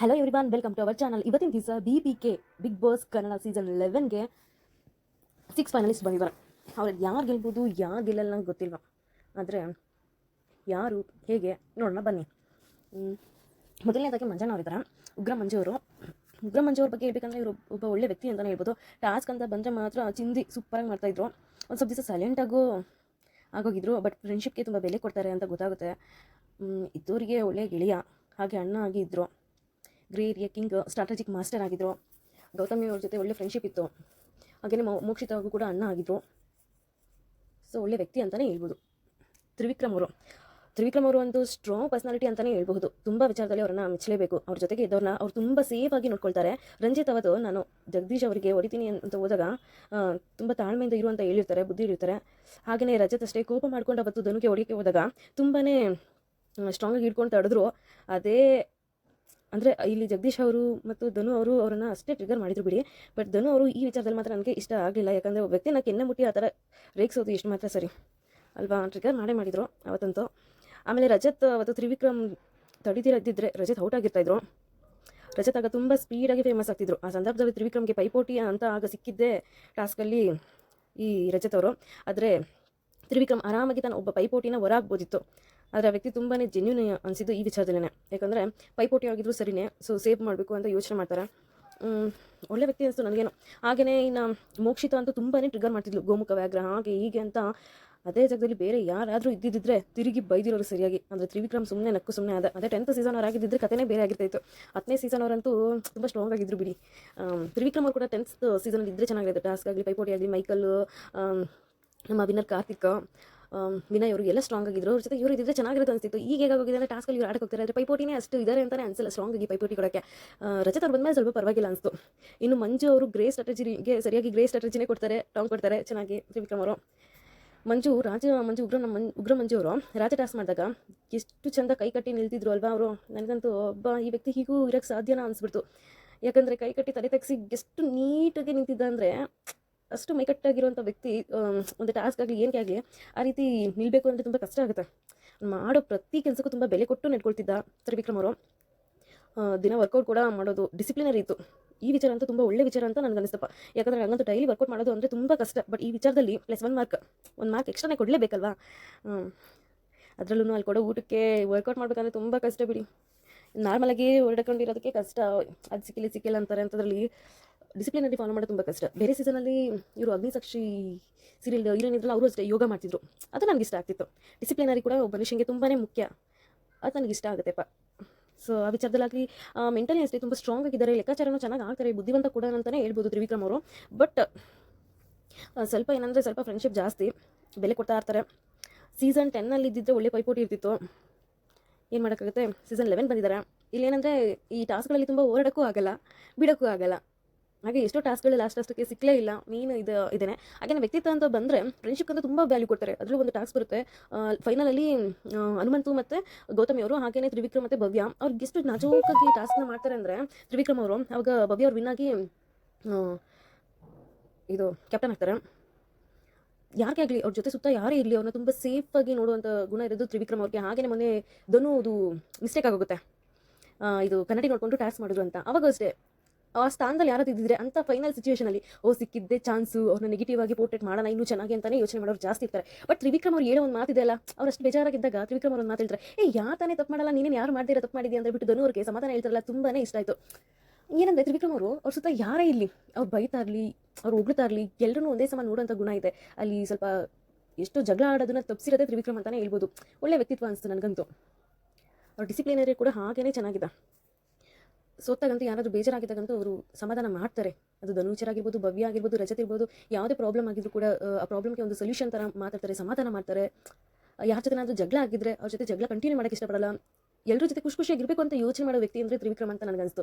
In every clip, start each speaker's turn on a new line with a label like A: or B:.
A: Hello everyone welcome to our channel ಇವತ್ತಿನ ದಿವಸ B P K big boss Kannada season ಲೆವೆನ್ಗೆ six finalist ಬಂದಿದ್ದಾರೆ. ಅವ್ರು ಯಾರು ಗೆಲ್ಬೋದು, ಯಾರು ಗೆಲ್ಲಲ್ಲ ನಂಗೆ ಗೊತ್ತಿಲ್ವ. ಆದರೆ ಯಾರು, ಹೇಗೆ, ನೋಡೋಣ ಬನ್ನಿ. ಮೊದಲನೇದಾಗಿ ಮಂಜಣ್ಣ ಅವರಿದ್ದಾರೆ ಉಗ್ರ ಮಂಜು ಅವರು. ಉಗ್ರ ಮಂಜು ಅವ್ರ ಬಗ್ಗೆ ಹೇಳ್ಬೇಕಂದ್ರೆ ಇವರು ಒಬ್ಬ ಒಳ್ಳೆ ವ್ಯಕ್ತಿ ಅಂತಲೇ ಹೇಳ್ಬೋದು. ಟಾಸ್ಕ್ ಅಂತ ಬಂದರೆ ಮಾತ್ರ ಚಿಂದಿ ಸೂಪರಾಗಿ ಮಾಡ್ತಾಯಿದ್ರು ಒಂದು ಸ್ವಲ್ಪ ದಿವಸ ಸೈಲೆಂಟಾಗೂ ಆಗೋಗಿದ್ರು ಬಟ್ ಫ್ರೆಂಡ್ಶಿಪ್ಗೆ ತುಂಬ ಬೆಲೆ ಕೊಡ್ತಾರೆ ಅಂತ ಗೊತ್ತಾಗುತ್ತೆ. ಇದ್ದವರಿಗೆ ಒಳ್ಳೆ ಗೆಳೆಯ. ಹಾಗೆ ಅಣ್ಣ ಆಗಿ ಇದ್ದರು grey area king strategic master ಆಗಿದ್ದರು ಗೌತಮಿ ಅವ್ರ ಜೊತೆ ಒಳ್ಳೆ ಫ್ರೆಂಡ್ಶಿಪ್ ಇತ್ತು. ಹಾಗೆಯೇ ಮೋಕ್ಷಿತ ಅವ್ರಿಗೂ ಕೂಡ ಅಣ್ಣ ಆಗಿದ್ರು. ಸೊ ಒಳ್ಳೆ ವ್ಯಕ್ತಿ ಅಂತಲೇ ಹೇಳ್ಬೋದು. ತ್ರಿವಿಕ್ರಮ್ ಅವರು. ತ್ರಿವಿಕ್ರಮ್ ಅವರು ಒಂದು ಸ್ಟ್ರಾಂಗ್ ಪರ್ಸನಾಲಿಟಿ ಅಂತಲೇ ಹೇಳ್ಬಹುದು. ತುಂಬ ವಿಚಾರದಲ್ಲಿ ಅವರನ್ನು ಮೆಚ್ಚಲೇಬೇಕು. ಅವ್ರ ಜೊತೆಗೆ ಇದ್ದವ್ರನ್ನ ಅವ್ರು ತುಂಬ ಸೇಫ್ ಆಗಿ ನೋಡ್ಕೊಳ್ತಾರೆ. ರಂಜಿತ್ ಅವತ್ತು ನಾನು ಜಗದೀಶ್ ಅವರಿಗೆ ಹೊಡಿತೀನಿ ಅಂತ ಹೋದಾಗ ತುಂಬ ತಾಳ್ಮೆಯಿಂದ ಇರು ಅಂತ ಹೇಳಿರ್ತಾರೆ, ಬುದ್ಧಿ ಹೇಳಿರ್ತಾರೆ. ಹಾಗೆಯೇ ರಜತ್ ಅಷ್ಟೇ ಕೋಪ ಮಾಡ್ಕೊಂಡು ಅವತ್ತು ಧನುಗೆ ಹೊಡಿಕೆ ಹೋದಾಗ ತುಂಬಾ ಸ್ಟ್ರಾಂಗಾಗಿ ಹಿಡ್ಕೊಂಡು ತಡೆದ್ರು. ಅದೇ ಅಂದರೆ ಇಲ್ಲಿ ಜಗದೀಶ್ ಅವರು ಮತ್ತು ಧನು ಅವರು ಅವರನ್ನು ಅಷ್ಟೇ ಟ್ರಿಗರ್ ಮಾಡಿದ್ರು ಬಿಡಿ. ಬಟ್ ಧನು ಅವರು ಈ ವಿಚಾರದಲ್ಲಿ ಮಾತ್ರ ನನಗೆ ಇಷ್ಟ ಆಗಲಿಲ್ಲ. ಯಾಕಂದರೆ ಒಬ್ಬ ವ್ಯಕ್ತಿನ ಕೆನ್ನೆ ಮುಟ್ಟಿ ಆ ಥರ ರೇಗಿಸೋದು ಇಷ್ಟು ಮಾತ್ರ ಸರಿ. ಅಲ್ವಾ? ಟ್ರಿಗರ್ ಮಾಡೇ ಮಾಡಿದರು ಅವತ್ತಂತೂ. ಆಮೇಲೆ ರಜತ್ ಅವತ್ತು ತ್ರಿವಿಕ್ರಮ್ ತಡಿದಿರದಿದ್ದರೆ ರಜತ್ ಔಟ್ ಆಗಿರ್ತಾಯಿದ್ರು ರಜತ್ ಆಗ ತುಂಬ ಸ್ಪೀಡಾಗಿ ಫೇಮಸ್ ಆಗ್ತಿದ್ರು. ಆ ಸಂದರ್ಭದಲ್ಲಿ ತ್ರಿವಿಕ್ರಮ್ಗೆ ಪೈಪೋಟಿ ಅಂತ ಆಗ ಸಿಕ್ಕಿದ್ದೇ ಟಾಸ್ಕಲ್ಲಿ ಈ ರಜತ್ ಅವರು. ಆದರೆ ತ್ರಿವಿಕ್ರಮ್ ಆರಾಮಾಗಿ ತಾನು ಒಬ್ಬ ಪೈಪೋಟಿನ ಹೊರಾಗ್ಬೋದಿತ್ತು ಆದರೆ ಆ ವ್ಯಕ್ತಿ ತುಂಬಾ ಜೆನ್ಯೂನ್ ಅನಿಸಿದ್ದು ಈ ವಿಚಾರದಲ್ಲೇ ಯಾಕಂದರೆ ಪೈಪೋಟಿ ಆಗಿದ್ರು ಸರಿನೇ ಸೊ ಸೇವ್ ಮಾಡಬೇಕು ಅಂತ ಯೋಚನೆ ಮಾಡ್ತಾರೆ. ಒಳ್ಳೆ ವ್ಯಕ್ತಿ ಅನಿಸ್ತು ನನಗೇನು. ಹಾಗೆಯೇ ಇನ್ನು ಮೋಕ್ಷಿತ ಅಂತೂ ತುಂಬಾ ಟ್ರಿಗರ್ ಮಾಡ್ತಿದ್ಲು ಗೋಮುಖ ವ್ಯಾಘ್ರ, ಹಾಗೆ ಹೀಗೆ ಅಂತ. ಅದೇ ಜಾಗದಲ್ಲಿ ಬೇರೆ ಯಾರಾದರೂ ಇದ್ದಿದ್ದರೆ ತಿರುಗಿ ಬೈದಿರೋರು ಸರಿಯಾಗಿ. ಅಂದರೆ ತ್ರಿವಿಕ್ರಮ್ ಸುಮ್ಮನೆ ನಕ್ಕು ಸುಮ್ಮನೆ ಅದ ಅದೇ ಟೆಂತ್ ಸೀಸನ್ ಅವ್ರು ಆಗಿದ್ದಿದ್ರೆ ಕಥೆನೇ ಬೇರೆ ಆಗಿರ್ತಾಯಿತ್ತು ಹತ್ತನೇ ಸೀಸನ್ ಅವರಂತೂ ತುಂಬ ಸ್ಟ್ರಾಂಗ್ ಆಗಿದ್ರು ಬಿಡಿ. ತ್ರಿವಿಕ್ರಮ್ ಅವರು ಕೂಡ ಟೆಂತ್ ಸೀಸನಲ್ಲಿ ಇದ್ದರೆ ಚೆನ್ನಾಗಿರುತ್ತೆ. ಟಾಸ್ಕ್ ಆಗಲಿ, ಪೈಪೋಟಿ ಆಗಲಿ ಮೈಕಲ್ ನಮ್ಮ ವಿನ್ನರ್ ಕಾರ್ತಿಕ್. ವಿನಯ್ ಅವರು ಎಲ್ಲ ಸ್ಟ್ರಾಂಗ್ ಆಗಿದ್ರು. ಅವ್ರ ಜೊತೆ ಇವರು ಇದ್ರೆ ಚೆನ್ನಾಗಿರುತ್ತೆ ಅನಿಸ್ತಿತ್ತು. ಈಗ ಹೇಗಾಗೋಗಿದೆ ಅಂದರೆ ಟಾಸ್ಕಲ್ಲಿ ಇವ್ರು ಆಡಕ್ಕೆ ಹೋಗ್ತಾರೆ ಆದರೆ ಪೈಪೋಟಿನೇ ಅಷ್ಟು ಇದಾರೆ ಅಂತಲೇ ಅನಿಸಲ್ಲ ಸ್ಟ್ರಾಂಗ್ ಆಗಿ ಪೈಪೋಟಿ ಕೊಡೋಕ್ಕೆ. ರಜತ ಅವ್ರು ಬಂದಮೇಲೆ ಸ್ವಲ್ಪ ಪರವಾಗಿಲ್ಲ ಅನಿಸ್ತು. ಇನ್ನು ಮಂಜು ಅವರು ಗ್ರೇ ಸ್ಟ್ರಾಟಜಿಗೆ ಸರಿಯಾಗಿ ಗ್ರೇ ಸ್ಟ್ರಾಟಜಿನೇ ಕೊಡ್ತಾರೆ. ಟಾಂಗ್ ಕೊಡ್ತಾರೆ. ಚೆನ್ನಾಗಿ ತ್ರಿವಿಕ್ರಮ್ ಅವರು. ಮಂಜು, ರಾಜ, ಮಂಜು, ಉಗ್ರ ನಮ್ಮ ಉಗ್ರ ಮಂಜು ಅವರು. ರಾಜ ಟಾಸ್ ಮಾಡಿದಾಗ ಎಷ್ಟು ಚಂದ ಕೈ ಕಟ್ಟಿ ನಿಲ್ತಿದ್ರು ಅಲ್ವಾ ಅವರು. ನನಗಂತೂ ಒಬ್ಬ ಈ ವ್ಯಕ್ತಿ ಹೀಗೂ ಇರೋಕ್ಕೆ ಸಾಧ್ಯನಾ ಅನಿಸ್ಬಿಡ್ತು. ಯಾಕಂದರೆ ಕೈ ಕಟ್ಟಿ ತಲೆ ತೆಗ್ಸಿ ಎಷ್ಟು ನೀಟಾಗಿ ನಿಂತಿದ್ದ ಅಂದರೆ ಅಷ್ಟು ಮೈಕಟ್ಟಾಗಿರುವಂಥ ವ್ಯಕ್ತಿ ಒಂದು ಟಾಸ್ಕ್ ಆಗಲಿ ಏನಕ್ಕೆ ಆಗಲಿ, ಆ ರೀತಿ ನಿಲ್ಲಬೇಕು ಅಂದರೆ ತುಂಬ ಕಷ್ಟ ಆಗುತ್ತೆ. ಮಾಡೋ ಪ್ರತಿ ಕೆಲಸಕ್ಕೂ ತುಂಬ ಬೆಲೆ ಕೊಟ್ಟು ನಡ್ಕೊಳ್ತಿದ್ದ ವಿಕ್ರಮ್ ಅವರು. ದಿನ ವರ್ಕೌಟ್ ಕೂಡ ಮಾಡೋದು ಡಿಸಿಪ್ಲಿನರಿ ಇತ್ತು. ಈ ವಿಚಾರ ಅಂತೂ ತುಂಬ ಒಳ್ಳೆ ವಿಚಾರ ಅಂತ ನನಗೆ ಅನಿಸ್ತಪ್ಪ. ಯಾಕಂದರೆ ನನಗಂತೂ ಡೈಲಿ ವರ್ಕೌಟ್ ಮಾಡೋದು ಅಂದರೆ ತುಂಬ ಕಷ್ಟ. ಬಟ್ ಈ ವಿಚಾರದಲ್ಲಿ ಪ್ಲಸ್ ಒನ್ ಮಾರ್ಕ್ ಒಂದು ಮಾರ್ಕ್ ಎಕ್ಸ್ಟ್ರಾನೇ ಕೊಡಲೇಬೇಕಲ್ವಾ? ಅದರಲ್ಲೂ ಅಲ್ಲಿ ಕೊಡೋ ಊಟಕ್ಕೆ ವರ್ಕೌಟ್ ಮಾಡಬೇಕಂದ್ರೆ ತುಂಬ ಕಷ್ಟ ಬಿಡಿ. ನಾರ್ಮಲಾಗಿ ಓಡಾಡ್ಕೊಂಡಿರೋದಕ್ಕೆ ಕಷ್ಟ. ಅದು ಸಿಕ್ಕಿಲ್ಲ ಸಿಕ್ಕಿಲ್ಲ ಅಂತಾರೆ ಅಂಥದ್ರಲ್ಲಿ ಡಿಸಿಪ್ಲಿನರಿ ಫಾಲೋ ಮಾಡೋದು ತುಂಬ ಕಷ್ಟ. ಬೇರೆ ಸೀಸನಲ್ಲಿ ಇವರು ಅಗ್ನಿಸಾಕ್ಷಿ ಸೀರಿಯಲ್ ಹೀರೋನ್ ಇದ್ರಲ್ಲ ಅವರು ಅಷ್ಟೇ ಯೋಗ ಮಾಡ್ತಿದ್ರು. ಅದು ನನಗೆ ಇಷ್ಟ ಆಗ್ತಿತ್ತು. ಡಿಸಿಪ್ಲಿನರಿ ಕೂಡ ಒಬ್ಬ ಮನುಷ್ಯನಿಗೆ ತುಂಬಾ ಮುಖ್ಯ. ಅದು ನನಗೆ ಇಷ್ಟ ಆಗುತ್ತೆಪ್ಪ ಸೊ ಆ ವಿಚಾರದಲ್ಲಾಗಲಿ ಮೆಂಟಲಿ ಅಷ್ಟೇ ತುಂಬ ಸ್ಟ್ರಾಂಗ್ ಆಗಿದ್ದಾರೆ. ಲೆಕ್ಕಾಚಾರನೂ ಚೆನ್ನಾಗಿ ಆಗ್ತಾರೆ. ಬುದ್ಧಿವಂತ ಕೂಡ ಅಂತಲೇ ಹೇಳ್ಬೋದು ತ್ರಿವಿಕ್ರಮ್ ಅವರು. ಬಟ್ ಸ್ವಲ್ಪ ಏನಂದರೆ ಸ್ವಲ್ಪ ಫ್ರೆಂಡ್ಶಿಪ್ ಜಾಸ್ತಿ, ಬೆಲೆ ಕೊಡ್ತಾ ಇರ್ತಾರೆ. ಸೀಸನ್ ಟೆನ್ನಲ್ಲಿ ಇದ್ದಿದ್ದರೆ ಒಳ್ಳೆ ಪೈಪೋಟಿ ಇರ್ತಿತ್ತು. ಏನು ಮಾಡೋಕ್ಕಾಗುತ್ತೆ? ಸೀಸನ್ ಲೆವೆನ್ ಬಂದಿದ್ದಾರೆ. ಇಲ್ಲೇನಂದರೆ ಈ ಟಾಸ್ಕ್ಗಳಲ್ಲಿ ತುಂಬ ಓಡಾಡೋಕ್ಕೂ ಆಗಲ್ಲ, ಬಿಡೋಕ್ಕೂ ಆಗಲ್ಲ. ಹಾಗೆ ಎಷ್ಟೋ ಟಾಸ್ಕ್ಗಳು ಲಾಸ್ಟ್ ಅಷ್ಟಕ್ಕೆ ಸಿಕ್ಕಲೇ ಇಲ್ಲ ಮೀನು ಇದು, ಇದೇನೆ. ಹಾಗೆ ವ್ಯಕ್ತಿತ್ವ ಅಂತ ಬಂದರೆ ಫ್ರೆಂಡ್ಶಿಪ್ ಅಂತ ತುಂಬ ವ್ಯಾಲ್ಯೂ ಕೊಡ್ತಾರೆ. ಅದರಲ್ಲೂ ಒಂದು ಟಾಸ್ಕ್ ಬರುತ್ತೆ. ಫೈನಲಲ್ಲಿ ಹನುಮಂತು ಮತ್ತು ಗೌತಮಿ ಅವರು ಹಾಗೆಯೇ ತ್ರಿವಿಕ್ರಮ್ ಮತ್ತು ಭವ್ಯ, ಅವ್ರಿಗೆ ಎಷ್ಟು ನಾಜೂಕಾಗಿ ಟಾಸ್ಕ್ನ ಮಾಡ್ತಾರೆ ಅಂದರೆ, ತ್ರಿವಿಕ್ರಮ್ ಅವರು, ಅವಾಗ ಭವ್ಯ ಅವ್ರು ವಿನ್ನಾಗಿ ಇದು ಕ್ಯಾಪ್ಟನ್ ಆಗ್ತಾರೆ. ಯಾರಿಗೆ ಆಗಲಿ, ಅವ್ರ ಜೊತೆ ಸುತ್ತ ಯಾರೇ ಇರಲಿ ಅವ್ರನ್ನ ತುಂಬ ಸೇಫಾಗಿ ನೋಡುವಂಥ ಗುಣ ಇರೋದು ತ್ರಿವಿಕ್ರಮ್ ಅವ್ರಿಗೆ. ಹಾಗೆಯೇ ಮೊನ್ನೆ ಧನು, ಅದು ಮಿಸ್ಟೇಕ್ ಆಗೋಗುತ್ತೆ. ಇದು ಕನ್ನಡಿ ನೋಡಿಕೊಂಡು ಟಾಸ್ಕ್ ಮಾಡಿದ್ರು ಅಂತ. ಅವಾಗ ಅಷ್ಟೇ. ಆ ಸ್ಥಾನದಲ್ಲಿ ಯಾರು ಇದ್ದಿದ್ರೆ ಅಂತ ಫೈನಲ್ ಸಿಚುವೇಷನಲ್ಲಿ ಓ, ಸಿಕ್ಕಿದ್ದೆ ಚಾನ್ಸು ಅವ್ರನ್ನ ನೆಗೆಟಿವ್ ಆಗಿ ಪೋರ್ಟ್ರೇಟ್ ಮಾಡೋಣ, ಇನ್ನೂ ಚೆನ್ನಾಗಿ ಅಂತಾನೆ ಯೋಚನೆ ಮಾಡೋರು ಜಾಸ್ತಿ ಇರ್ತಾರೆ. ಬಟ್ ತ್ರಿವಿಕ್ರಮ್ ಅವ್ರು ಹೇಳೋ ಒಂದು ಮಾತಿದೆ ಅಲ್ಲ, ಅವ್ರು ಅಷ್ಟು ಬೇಜಾರಾಗಿದ್ದಾಗ ತ್ರಿವಿಕ್ರಮ್ ಅವ್ರನ್ನ ಒಂದು ಮಾತು ಹೇಳ್ತಾರೆ, ಏ, ಯಾ ತಾನೇ ತಪ್ಪು ಮಾಡಲ್ಲ, ನೀನೇನು ಯಾರು ಮಾಡಿದ್ರೆ ತಪ್ಪು ಮಾಡಿದ್ಯಾ? ಅಂತ ಬಿಟ್ಟು ಧನು ಅವ್ರಿಗೆ ಸಮಾಧಾನ ಹೇಳ್ತಾರಲ್ಲ, ತುಂಬಾನೇ ಇಷ್ಟ ಆಯಿತು. ಏನಂದ್ರೆ ತ್ರಿವಿಕ್ರಮ್ ಅವರು, ಅವ್ರ ಸುತ್ತ ಯಾರೇ ಇರಲಿ, ಅವ್ರು ಬೈತಾ ಇರಲಿ ಅವ್ರು ಹೊಗಳ್ತಾ ಇರಲಿ ಎಲ್ಲರೂ ಒಂದೇ ಸಮ ನೋಡೋಂಥ ಗುಣ ಇದೆ. ಅಲ್ಲಿ ಸ್ವಲ್ಪ ಎಷ್ಟು ಜಗಳ ಆಡೋದನ್ನ ತಪ್ಪಿಸಿರೋದೇ ತ್ರಿವಿಕ್ರಮ್ ಅಂತಾನೆ ಹೇಳ್ಬೋದು. ಒಳ್ಳೆ ವ್ಯಕ್ತಿತ್ವ ಅನಿಸ್ತು ನನಗಂತೂ. ಅವ್ರ ಡಿಸಿಪ್ಲಿನರಿ ಕೂಡ ಹಾಗೇನೆ ಚೆನ್ನಾಗಿದೆ. ಸೋತಾಗಂತೂ ಯಾರಾದರೂ ಬೇಜಾರಾಗಿದ್ದಾಗಂತೂ ಅವರು ಸಮಾಧಾನ ಮಾಡ್ತಾರೆ. ಅದು ಧನುಚರ ಆಗಿರ್ಬೋದು ಭವ್ಯ ಆಗಿರ್ಬೋದು ರಜತ ಇರ್ಬೋದು ಯಾವುದೇ ಪ್ರಾಬ್ಲಮ್ ಆಗಿದ್ರು ಕೂಡ ಆ, ಪ್ರಾಬ್ಲಮ್ಗೆ ಒಂದು ಸೊಲ್ಯೂಷನ್ ಥರ ಮಾತಾಡ್ತಾರೆ ಸಮಾಧಾನ ಮಾಡ್ತಾರೆ. ಯಾರ ಜೊತೆ ಏನಾದರೂ ಜಗಳ ಆಗಿದ್ರೆ ಅವ್ರ ಜೊತೆ ಜಗಳ ಕಂಟಿನ್ಯೂ ಮಾಡೋಕ್ಕೆ ಇಷ್ಟಪಡಲ್ಲ. ಎಲ್ಲರ ಜೊತೆ ಖುಷಿ ಖುಷಿಯಾಗಿರಬೇಕು ಅಂತ ಯೋಚನೆ ಮಾಡೋ ವ್ಯಕ್ತಿ ಅಂದರೆ ತ್ರಿವಿಕ್ರಮ್ ಅಂತ ನನಗನ್ನಿಸ್ತು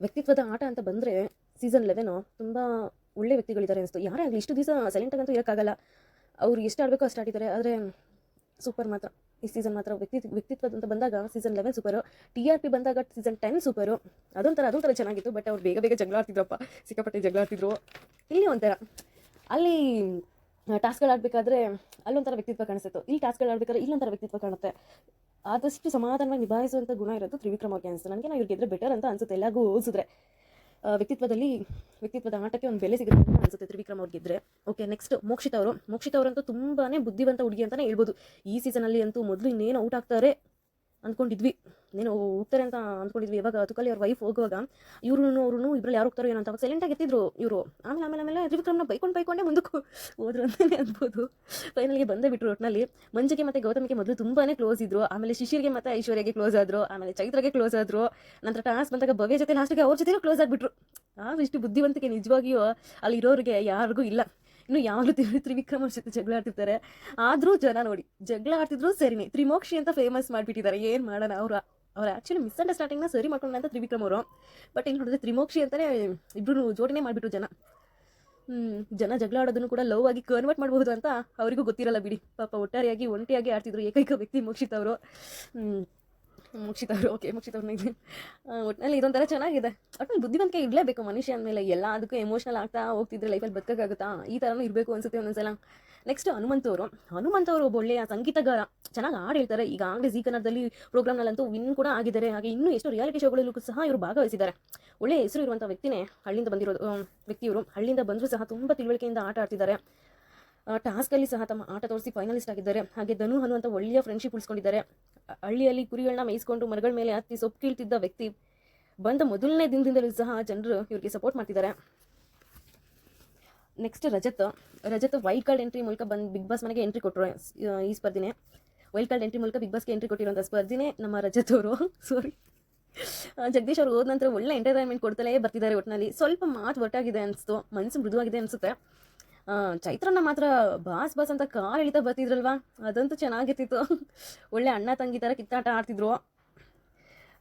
A: ವ್ಯಕ್ತಿತ್ವದ ಆಟ ಅಂತ ಬಂದರೆ ಸೀಸನ್ ಲೆವೆನು ತುಂಬ ಒಳ್ಳೆ ವ್ಯಕ್ತಿಗಳಿದ್ದಾರೆ ಅನಿಸ್ತು. ಯಾರೇ ಆಗಲಿ ಇಷ್ಟು ದಿವಸ ಸೈಲೆಂಟಾಗಂತೂ ಇರೋಕ್ಕಾಗಲ್ಲ. ಅವ್ರು ಎಷ್ಟು ಆಡಬೇಕೋ ಅಷ್ಟು ಆಡಿದ್ದಾರೆ. ಆದರೆ ಸೂಪರ್ ಮಾತ್ರ, ಈ ಸೀಸನ್ ಮಾತ್ರ ವ್ಯಕ್ತಿ, ವ್ಯಕ್ತಿತ್ವದ ಅಂತ ಬಂದಾಗ season eleven super T R P ಬಂದಾಗ ಸೀಸನ್ ಟೆನ್ ಸೂಪರು ಅದೊಂಥರ ಅದೊಂಥರ ಚೆನ್ನಾಗಿತ್ತು ಬಟ್ ಅವ್ರು ಬೇಗ ಬೇಗ ಜಗಳ ಆಡ್ತಿದ್ರಪ್ಪ, ಸಿಕ್ಕಾಪಟ್ಟೆ ಜಗಳ ಆಡ್ತಿದ್ರು. ಇಲ್ಲಿ ಒಂಥರ, ಅಲ್ಲಿ ಟಾಸ್ಕ್ಗಳು ಆಡಬೇಕಾದ್ರೆ ಅಲ್ಲೊಂಥರ ವ್ಯಕ್ತಿತ್ವ ಕಾಣಿಸ್ತಿತ್ತು. ಇಲ್ಲಿ ಟಾಸ್ಕ್ಗಳು ಆಡ್ಬೇಕಾದ್ರೆ ಇಲ್ಲೊಂಥರ ವ್ಯಕ್ತಿತ್ವ ಕಾಣುತ್ತೆ. ಆದಷ್ಟು ಸಮಾಧಾನವಾಗಿ ನಿಭಾಯಿಸುವಂಥ ಗುಣ ಇರೋದು ತ್ರಿವಿಕ್ರಮ ಅವ್ರಿಗೆ ನನಗೆ ನಾವು ಇವ್ರಿಗೆ ಗೆದ್ರೆ ಬೆಟರ್ ಅಂತ ಅನಿಸುತ್ತೆ ಎಲ್ಲಾಗೂ ಹೋಲಿಸಿದ್ರೆ ವ್ಯಕ್ತಿತ್ವದಲ್ಲಿ ವ್ಯಕ್ತಿತ್ವದ ಆಟಕ್ಕೆ ಒಂದು ಬೆಲೆ ಸಿಗುತ್ತೆ ಅಂತ ಅನ್ಸುತ್ತೆ ತ್ರಿವಿಕ್ರಮ್ ಅವ್ರು ಗೆದ್ರೆ. ಓಕೆ ನೆಕ್ಸ್ಟ್ ಮೋಕ್ಷಿತ ಅವರು. ಮೋಕ್ಷಿತ ಅವರಂತೂ ತುಂಬಾ ಬುದ್ಧಿವಂತ ಹುಡುಗಿ ಅಂತಲೇ ಹೇಳ್ಬೋದು. ಈ ಸೀಸನಲ್ಲಿ ಅಂತೂ ಮೊದಲು ಇನ್ನೇನು ಔಟ್ ಆಗ್ತಾರೆ? ಅಂದ್ಕೊಂಡಿದ್ವಿ. ಏನು ಹೋಗ್ತಾರೆ ಅಂತ ಅಂದ್ಕೊಂಡಿದ್ವಿ. ಇವಾಗ ಅತುಕಲಿ ಅವ್ರ ವೈಫ್ ಹೋಗುವಾಗ ಇವ್ರು ಅವ್ರು ಇಬ್ರಲ್ಲಿ ಯಾರು ಹೋಗ್ತಾರೋ ಏನೋ ಅಂತ. ಅವಾಗ ಸೈಲೆಂಟಾಗಿ ಎತ್ತಿದ್ರು ಇವರು. ಆಮೇಲೆ ಆಮೇಲೆ ಆಮೇಲೆ ತ್ರಿವಿಕ್ರಮ್ನ ಬೈಕೊಂಡು, ಬೈಕೊಂಡೇ ಮುಂದಕ್ಕೆ ಹೋದ್ರು ಅಂತಲೇ ಅನ್ಬೋದು. ಫೈನಲ್ಗೆ ಬಂದೇ ಬಿಟ್ರು ಒಟ್ಟಿನಲ್ಲಿ ಮಂಜಿಗೆ ಮತ್ತು ಗೌತಮಿಗೆ ಮೊದಲು ತುಂಬಾನೇ ಕ್ಲೋಸ್ ಇದ್ರು. ಆಮೇಲೆ ಶಿಶಿರ್ಗೆ ಮತ್ತು ಐಶ್ವರ್ಯಗೆ ಕ್ಲೋಸ್ ಆದ್ರು. ಆಮೇಲೆ ಚೈತ್ರಗೆ ಕ್ಲೋಸ್ ಆದ್ರು. ನಂತರ ಟಾಸ್ ಬಂದಾಗ ಭವ್ಯ ಜೊತೆ ಲಾಸ್ಟಿಗೆ ಅವ್ರ ಜೊತೆ ಕ್ಲೋಸ್ ಆಗಿಬಿಟ್ರು. ಆ ಇಷ್ಟು ಬುದ್ಧಿವಂತಿಕೆ ನಿಜವಾಗಿಯೂ ಅಲ್ಲಿ ಇರೋರಿಗೆ ಯಾರಿಗೂ ಇಲ್ಲ. ಇನ್ನು ಯಾವಾಗಲೂ ತ್ರಿ ತ್ರಿವಿಕ್ರಮ ಜೊತೆ ಜಗಳ ಆಡ್ತಿರ್ತಾರೆ. ಆದರೂ ಜನ ನೋಡಿ, ಜಗಳ ಆಡ್ತಿದ್ರು ಸರಿನೇ. ತ್ರಿಮೋಕ್ಷಿ ಅಂತ ಫೇಮಸ್ ಮಾಡಿಬಿಟ್ಟಿದ್ದಾರೆ. ಏನು ಮಾಡೋಣ? ಅವರು ಅವ್ರು ಆ್ಯಕ್ಚುಲಿ ಮಿಸ್ಅಂಡರ್ಸ್ಟ್ಯಾಂಡಿಂಗ್ನ ಸರಿ ಮಾಡ್ಕೊಂಡ ಅಂತ ತ್ರಿವಿಕ್ರಮ್ ಅವರು. ಬಟ್ ಇಲ್ಲಿ ನೋಡಿದ್ರೆ ತ್ರಿಮೋಕ್ಷಿ ಅಂತಲೇ ಇಬ್ಬರು ಜೋಡಿನೇ ಮಾಡಿಬಿಟ್ರು ಜನ. ಜನ ಜಗಳ ಆಡೋದನ್ನು ಕೂಡ ಲವ್ ಆಗಿ ಕನ್ವರ್ಟ್ ಮಾಡಬಹುದು ಅಂತ ಅವರಿಗೂ ಗೊತ್ತಿರಲ್ಲ ಬಿಡಿ. ಪಾಪ ಒಟ್ಟಾರೆಯಾಗಿ, ಒಂಟಿಯಾಗಿ ಆಡ್ತಿದ್ರು ಏಕೈಕ ವ್ಯಕ್ತಿ ಮೋಕ್ಷಿತ್ ಅವರು. ಅವರು ಓಕೆ ಮುಗಿಸಿದವ್ರನ್ನ ಅವ್ರನ್ನ ಇದೆ ಒಟ್ಟಿನಲ್ಲಿ ಇದೊಂಥರ ಚೆನ್ನಾಗಿದೆ. ಒಟ್ಟಿನಲ್ಲಿ ಬುದ್ಧಿವಂತಿಕೆ ಇರಲೇಬೇಕು ಮನುಷ್ಯ ಅಂದಮೇಲೆ ಎಲ್ಲ ಅದಕ್ಕೂ ಎಮೋಷನಲ್ ಆಗ್ತಾ ಹೋಗ್ತಿದ್ರೆ ಲೈಫಲ್ಲಿ ಬದುಕೋಕ್ಕಾಗುತ್ತಾ? ಈ ಥರನೂ ಇರಬೇಕು ಅನ್ಸುತ್ತೆ ಒಂದೊಂದ್ಸಲ. ನೆಕ್ಸ್ಟ್ ಹನುಮಂತವರು. ಅವರು ಹನುಮಂತ್ ಅವರು ಒಬ್ಬ ಒಳ್ಳೆಯ ಸಂಗೀತಗಾರ. ಚೆನ್ನಾಗಿ ಹಾಡು ಹೇಳ್ತಾರೆ ಈಗಾಗಲೇ ಜೀ ಕನ್ನಡದಲ್ಲಿ ಪ್ರೋಗ್ರಾಮ್ನಲ್ಲಂತೂ ವಿನ್ ಕೂಡ ಆಗಿದ್ದಾರೆ. ಹಾಗೆ ಇನ್ನೂ ಎಷ್ಟು ರಿಯಾಲಿಟಿ ಶೋಗಳಲ್ಲೂ ಸಹ ಇವರು ಭಾಗವಹಿಸಿದ್ದಾರೆ. ಒಳ್ಳೆಯ ಹೆಸರು ಇರುವಂಥ ವ್ಯಕ್ತಿನೇ ಹಳ್ಳಿಯಿಂದ ಬಂದಿರೋದು ವ್ಯಕ್ತಿಯವರು. ಹಳ್ಳಿಯಿಂದ ಬಂದರೂ ಸಹ ತುಂಬ ತಿಳುವಳಿಕೆಯಿಂದ ಆಟ ಆಡ್ತಿದ್ದಾರೆ. ಟಾಸ್ಕಲ್ಲಿ ಸಹ ತಮ್ಮ ಆಟ ತೋರಿಸಿ ಫೈನಲಿಸ್ಟ್ ಆಗಿದ್ದಾರೆ. ಹಾಗೆ ಧನು ಅನ್ನುವಂಥ ಒಳ್ಳೆಯ ಫ್ರೆಂಡ್ಶಿಪ್ ಉಳಿಸ್ಕೊಂಡಿದ್ದಾರೆ. ಹಳ್ಳಿಯಲ್ಲಿ ಕುರಿಗಳನ್ನ ಮೇಯಿಸ್ಕೊಂಡು ಮರಗಳ ಮೇಲೆ ಹತ್ತಿ ಸೊಪ್ಪು ಕೀಳ್ತಿದ್ದ ವ್ಯಕ್ತಿ ಬಂದ ಮೊದಲನೇ ದಿನದಿಂದಲೂ ಸಹ ಜನರು ಇವರಿಗೆ ಸಪೋರ್ಟ್ ಮಾಡ್ತಿದ್ದಾರೆ. Next Rajat. Rajat wild card entry ಮೂಲಕ ಬಂದು ಬಿಗ್ ಬಾಸ್ ಮನೆಗೆ ಎಂಟ್ರಿ ಕೊಟ್ಟರು ಈ ಸ್ಪರ್ಧಿನೇ. ವೈಲ್ಡ್ ಕಾರ್ಡ್ ಎಂಟ್ರಿ ಮೂಲಕ ಬಿಗ್ ಬಾಸ್ಗೆ ಎಂಟ್ರಿ ಕೊಟ್ಟಿರುವಂಥ ಸ್ಪರ್ಧಿನೇ ನಮ್ಮ ರಜತ್ ಅವರು. ಸಾರಿ ಜಗದೀಶ್ ಅವರು ಹೋದ ನಂತರ ಒಳ್ಳೆ ಎಂಟರ್ಟೈನ್ಮೆಂಟ್ ಕೊಡ್ತಲೇ ಬರ್ತಿದ್ದಾರೆ ಒಟ್ಟಿನಲ್ಲಿ ಸ್ವಲ್ಪ ಮಾತು ಒಟ್ಟಾಗಿದೆ ಅನಿಸ್ತು ಮನಸ್ಸು ಮೃದುವಾಗಿದೆ ಅನಿಸುತ್ತೆ. ಆ, ಚೈತ್ರನ್ನ ಮಾತ್ರ ಬಾಸ್ ಬಾಸ್ ಅಂತ ಕಾಲು ಎಳಿತಾ ಬರ್ತಿದ್ರಲ್ವಾ? ಅದಂತೂ ಚೆನ್ನಾಗಿರ್ತಿತ್ತು. ಒಳ್ಳೆ ಅಣ್ಣ ತಂಗಿ ಥರ ಕಿತ್ತಾಟ ಆಡ್ತಿದ್ರು.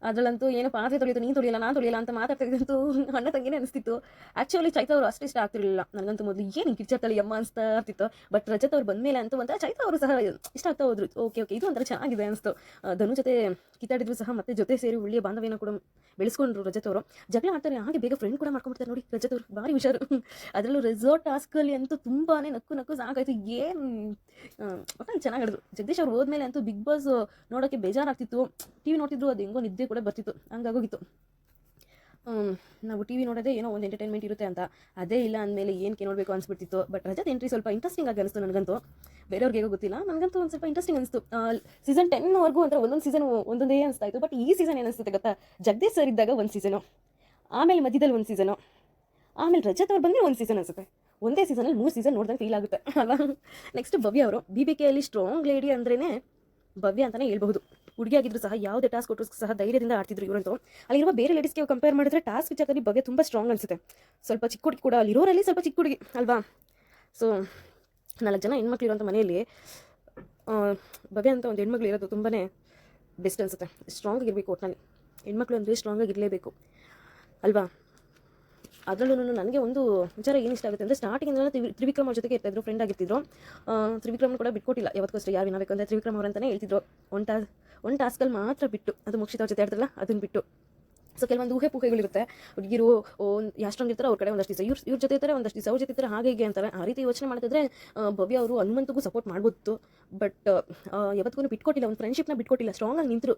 A: ಅದರಲ್ಲಂತೂ ಏನು ಪಾತ್ರೆ ತೊಳಿತು ನೀನು ತೊಳಿಯಲ್ಲ, ನಾನು ತೊಳಿಯಲ್ಲ ಅಂತ ಮಾತಾಡ್ತಿದ್ದಂತೂ ಅಣ್ಣ ತಂಗಿನೇ ಅನಿಸ್ತಿತ್ತು. ಆ್ಯಕ್ಚುಲಿ ಚೈತ್ರ ಅವರು ಅಷ್ಟು ಇಷ್ಟ ಆಗ್ತಿರಲಿಲ್ಲ. ನನಗಂತೂ ಮೊದಲು ಏನು ಕಿರ್ಚಾತಳಿ ಅಮ್ಮ ಅನಿಸ್ತಾ ಇರ್ತಿತ್ತು. ಬಟ್ ರಜತ್ ಅವ್ರು ಬಂದಮೇಲೆ ಅಂತೂ ಒಂಥರ ಚೈತ್ರ ಅವರು ಸಹ ಇಷ್ಟ ಆಗ್ತಾ ಹೋದ್ರು. ಓಕೆ ಓಕೆ ಇದು ಒಂಥರ ಚೆನ್ನಾಗಿದೆ ಅನಿಸ್ತು. ಧನು ಜೊತೆ ಕಿತ್ತಾಡಿದ್ರು ಸಹ ಮತ್ತೆ ಜೊತೆ ಸೇರಿ ಒಳ್ಳೆಯ ಬಾಂಧವ್ಯನ ಕೂಡ ಬೆಳೆಸ್ಕೊಂಡ್ರು ರಜತ್ ಅವರು. ಜಗಳ ಮಾಡ್ತಾರೆ ಹಾಗೆ ಬೇಗ ಫ್ರೆಂಡ್ ಕೂಡ ಮಾಡ್ಕೊಂಡ್ಬಿಡ್ತಾರೆ ನೋಡಿ ರಜತ್ ಅವರು. ಭಾರಿ ಹುಷಾರು. ಅದರಲ್ಲೂ ರೆಸಾರ್ಟ್ ಟಾಸ್ಕಲ್ಲಿ ಅಂತೂ ತುಂಬಾನೇ ನಕ್ಕು ನಕ್ಕು ಸಾಕಾಯ್ತು. ಏನು ಒಟ್ಟಲ್ಲಿ ಚೆನ್ನಾಗಿ ಜಗದೀಶ್ ಅವ್ರು ಹೋದ್ಮೇಲೆ ಅಂತೂ ಬಿಗ್ ಬಾಸ್ ನೋಡೋಕ್ಕೆ ಬೇಜಾರಾಗ್ತಿತ್ತು. ಟಿ ವಿ ನೋಡ್ತಿದ್ರು, ಅದು ಹೆಂಗೋ ನಿದ್ದೆ ಕೂಡ ಬರ್ತಿತ್ತು. ಹಂಗಾಗೋಗಿತ್ತು ನಾವು ಟಿ ವಿ ನೋಡೋದೇ ಏನೋ ಒಂದು ಎಂಟರ್ಟೈನ್ಮೆಂಟ್ ಇರುತ್ತೆ ಅಂತ. ಅದೇ ಇಲ್ಲ ಅಂದಮೇಲೆ ಏನಕ್ಕೆ ನೋಡಬೇಕು ಅನಿಸ್ಬಿಡ್ತಿತ್ತು. ಬಟ್ ರಜಾದ ಎಂಟ್ರಿ ಸ್ವಲ್ಪ ಇಂಟ್ರೆಸ್ಟಿಂಗ್ ಆಗಿ ಅನಿಸ್ತು ನನಗಂತೂ. ಬೇರೆಯವ್ರಿಗೆ ಗೊತ್ತಿಲ್ಲ, ನನಗಂತೂ ಒಂದು ಸ್ವಲ್ಪ ಇಂಟ್ರೆಸ್ಟಿಂಗ್ ಅನಿಸ್ತು. ಸೀಸನ್ ಟೆನ್ವರೆಗೂ ಅಂದ್ರೆ ಒಂದೊಂದು ಸೀಸನ್ ಒಂದೊಂದೇ ಅನಿಸ್ತಾ ಇತ್ತು. ಬಟ್ ಈ ಸೀಸನ್ ಏನಿಸುತ್ತೆ ಗೊತ್ತಾ? ಜಗದೀಶ್ ಸರ್ ಇದ್ದಾಗ ಒಂದು ಸೀಸನು ಆಮೇಲೆ ಮಧ್ಯದಲ್ಲಿ ಒಂದು ಸೀಸನು ಆಮೇಲೆ ರಜತ್ ಅವ್ರು ಬಂದರೆ ಒಂದು ಸೀಸನ್ ಅನಿಸುತ್ತೆ. ಒಂದೇ ಸೀಸನಲ್ಲಿ ಮೂರು ಸೀಸನ್ ನೋಡ್ದಂಗೆ ಫೀಲ್ ಆಗುತ್ತೆ. ಅಲ್ವಾ ನೆಕ್ಸ್ಟ್ ಭವ್ಯ ಅವರು. ಬಿ ಬಿ ಕೆಯಲ್ಲಿ ಸ್ಟ್ರಾಂಗ್ ಲೇಡಿ ಅಂದ್ರೇ ಭವ್ಯ ಅಂತಲೇ ಹೇಳ್ಬಹುದು. ಹುಡುಗಿಯಾಗಿದ್ರು ಸಹ ಯಾವುದೇ ಟಾಸ್ಕ್ ಕೊಟ್ಟರು ಸಹ ಧೈರ್ಯದಿಂದ ಆಡ್ತಿದ್ರು ಇವರಂತೂ ಅಲ್ಲಿರುವ ಬೇರೆ ಲೇಡೀಸ್ಗೆ ಕಂಪೇರ್ ಮಾಡಿದ್ರೆ ಟಾಸ್ಕ್ ವಿಚಾರದಲ್ಲಿ ಬಗ್ಗೆ ತುಂಬ ಸ್ಟ್ರಾಂಗ್ ಅನಿಸುತ್ತೆ. ಸ್ವಲ್ಪ ಚಿಕ್ಕ ಹುಡುಗಿ ಕೂಡ ಅಲ್ಲಿರೋರಲ್ಲಿ ಸ್ವಲ್ಪ ಚಿಕ್ಕ ಹುಡುಗಿ, ಅಲ್ವಾ? ಸೊ ನಾಲ್ಕು ಜನ ಹೆಣ್ಮಕ್ಳು ಇರುವಂಥ ಮನೆಯಲ್ಲಿ ಬಗೆ ಅಂತ ಒಂದು ಹೆಣ್ಮಕ್ಳು ಇರೋದು ತುಂಬಾ ಬೆಸ್ಟ್ ಅನಿಸುತ್ತೆ. ಸ್ಟ್ರಾಂಗ್ ಆಗಿರಬೇಕು ಒಟ್ಟಿನಲ್ಲಿ ಹೆಣ್ಮಕ್ಳು ಅಂದರೆ ಸ್ಟ್ರಾಂಗಾಗಿ ಆಗಿರಲೇಬೇಕು. ಅಲ್ವಾ? ಅದರಲ್ಲೂ ನನಗೆ ಒಂದು ವಿಚಾರ ಏನು ಇಷ್ಟ ಆಗುತ್ತೆ ಅಂದರೆ ಸ್ಟಾರ್ಟಿಂಗಿಂದ ತ್ರಿವಿಕ್ರಮ್ ಅವ್ರ ಜೊತೆಗೆ ಇರ್ತಾಯಿದ್ರು ಫ್ರೆಂಡ್ ಆಗಿರ್ತಿದ್ರು. ತ್ರಿವಿಕ್ರಮ್ ಕೂಡ ಬಿಟ್ಕೊಟ್ಟಿಲ್ಲ ಯಾವತ್ತೂ ಅಷ್ಟೇ ಯಾರು ವಿನಬೇಕು ಅಂದರೆ ತ್ರಿವಿಕ್ರಮ್ ಅವರಂತಾನೆ ಹೇಳ್ತಿದ್ರು. ಒನ್ ಟಾ ಒನ್ ಟಾಸ್ಕಲ್ಲಿ ಮಾತ್ರ ಬಿಟ್ಟು, ಅದು ಮುಕ್ಷಿತ ಅವ್ರ ಜೊತೆ ಆಡ್ತಾರಲ್ಲ ಅದನ್ನು ಬಿಟ್ಟು. ಸೊ ಕೆಲವೊಂದು ಊಹೆ ಪೂಹೆಗಳಿರುತ್ತೆ ಹುಡುಗಿರು, ಓ ಸ್ಟ್ರಾಂಗ್ ಇರ್ತಾರೆ ಅವ್ರ ಕಡೆ ಒಂದಷ್ಟು ದಿವಸ. ಇವ್ರು ಇವ್ರ ಜೊತೆ ಇರ್ತಾರೆ, ಒಂದಷ್ಟು ದಿವಸ, ಅವ್ರ ಜೊತೆ ಇರ್ತಾರೆ, ಹಾಗೆ ಹೀಗೆ ಅಂತಾರೆ. ಆ ರೀತಿ ಯೋಚನೆ ಮಾಡ್ತಿದ್ರೆ ಭವ್ಯ ಅವರು ಹನುಮಂತಗೂ ಸಪೋರ್ಟ್ ಮಾಡ್ಬೋದು. ಬಟ್ ಯಾವತ್ತಿಗೂ ಬಿಟ್ಕೊಟ್ಟಿಲ್ಲ, ಒಂದು ಫ್ರೆಂಡ್ಶಿಪ್ನ ಬಿಟ್ಕೊಟ್ಟಿಲ್ಲ ಸ್ಟ್ರಾಂಗಾಗಿ ನಿಂತರು.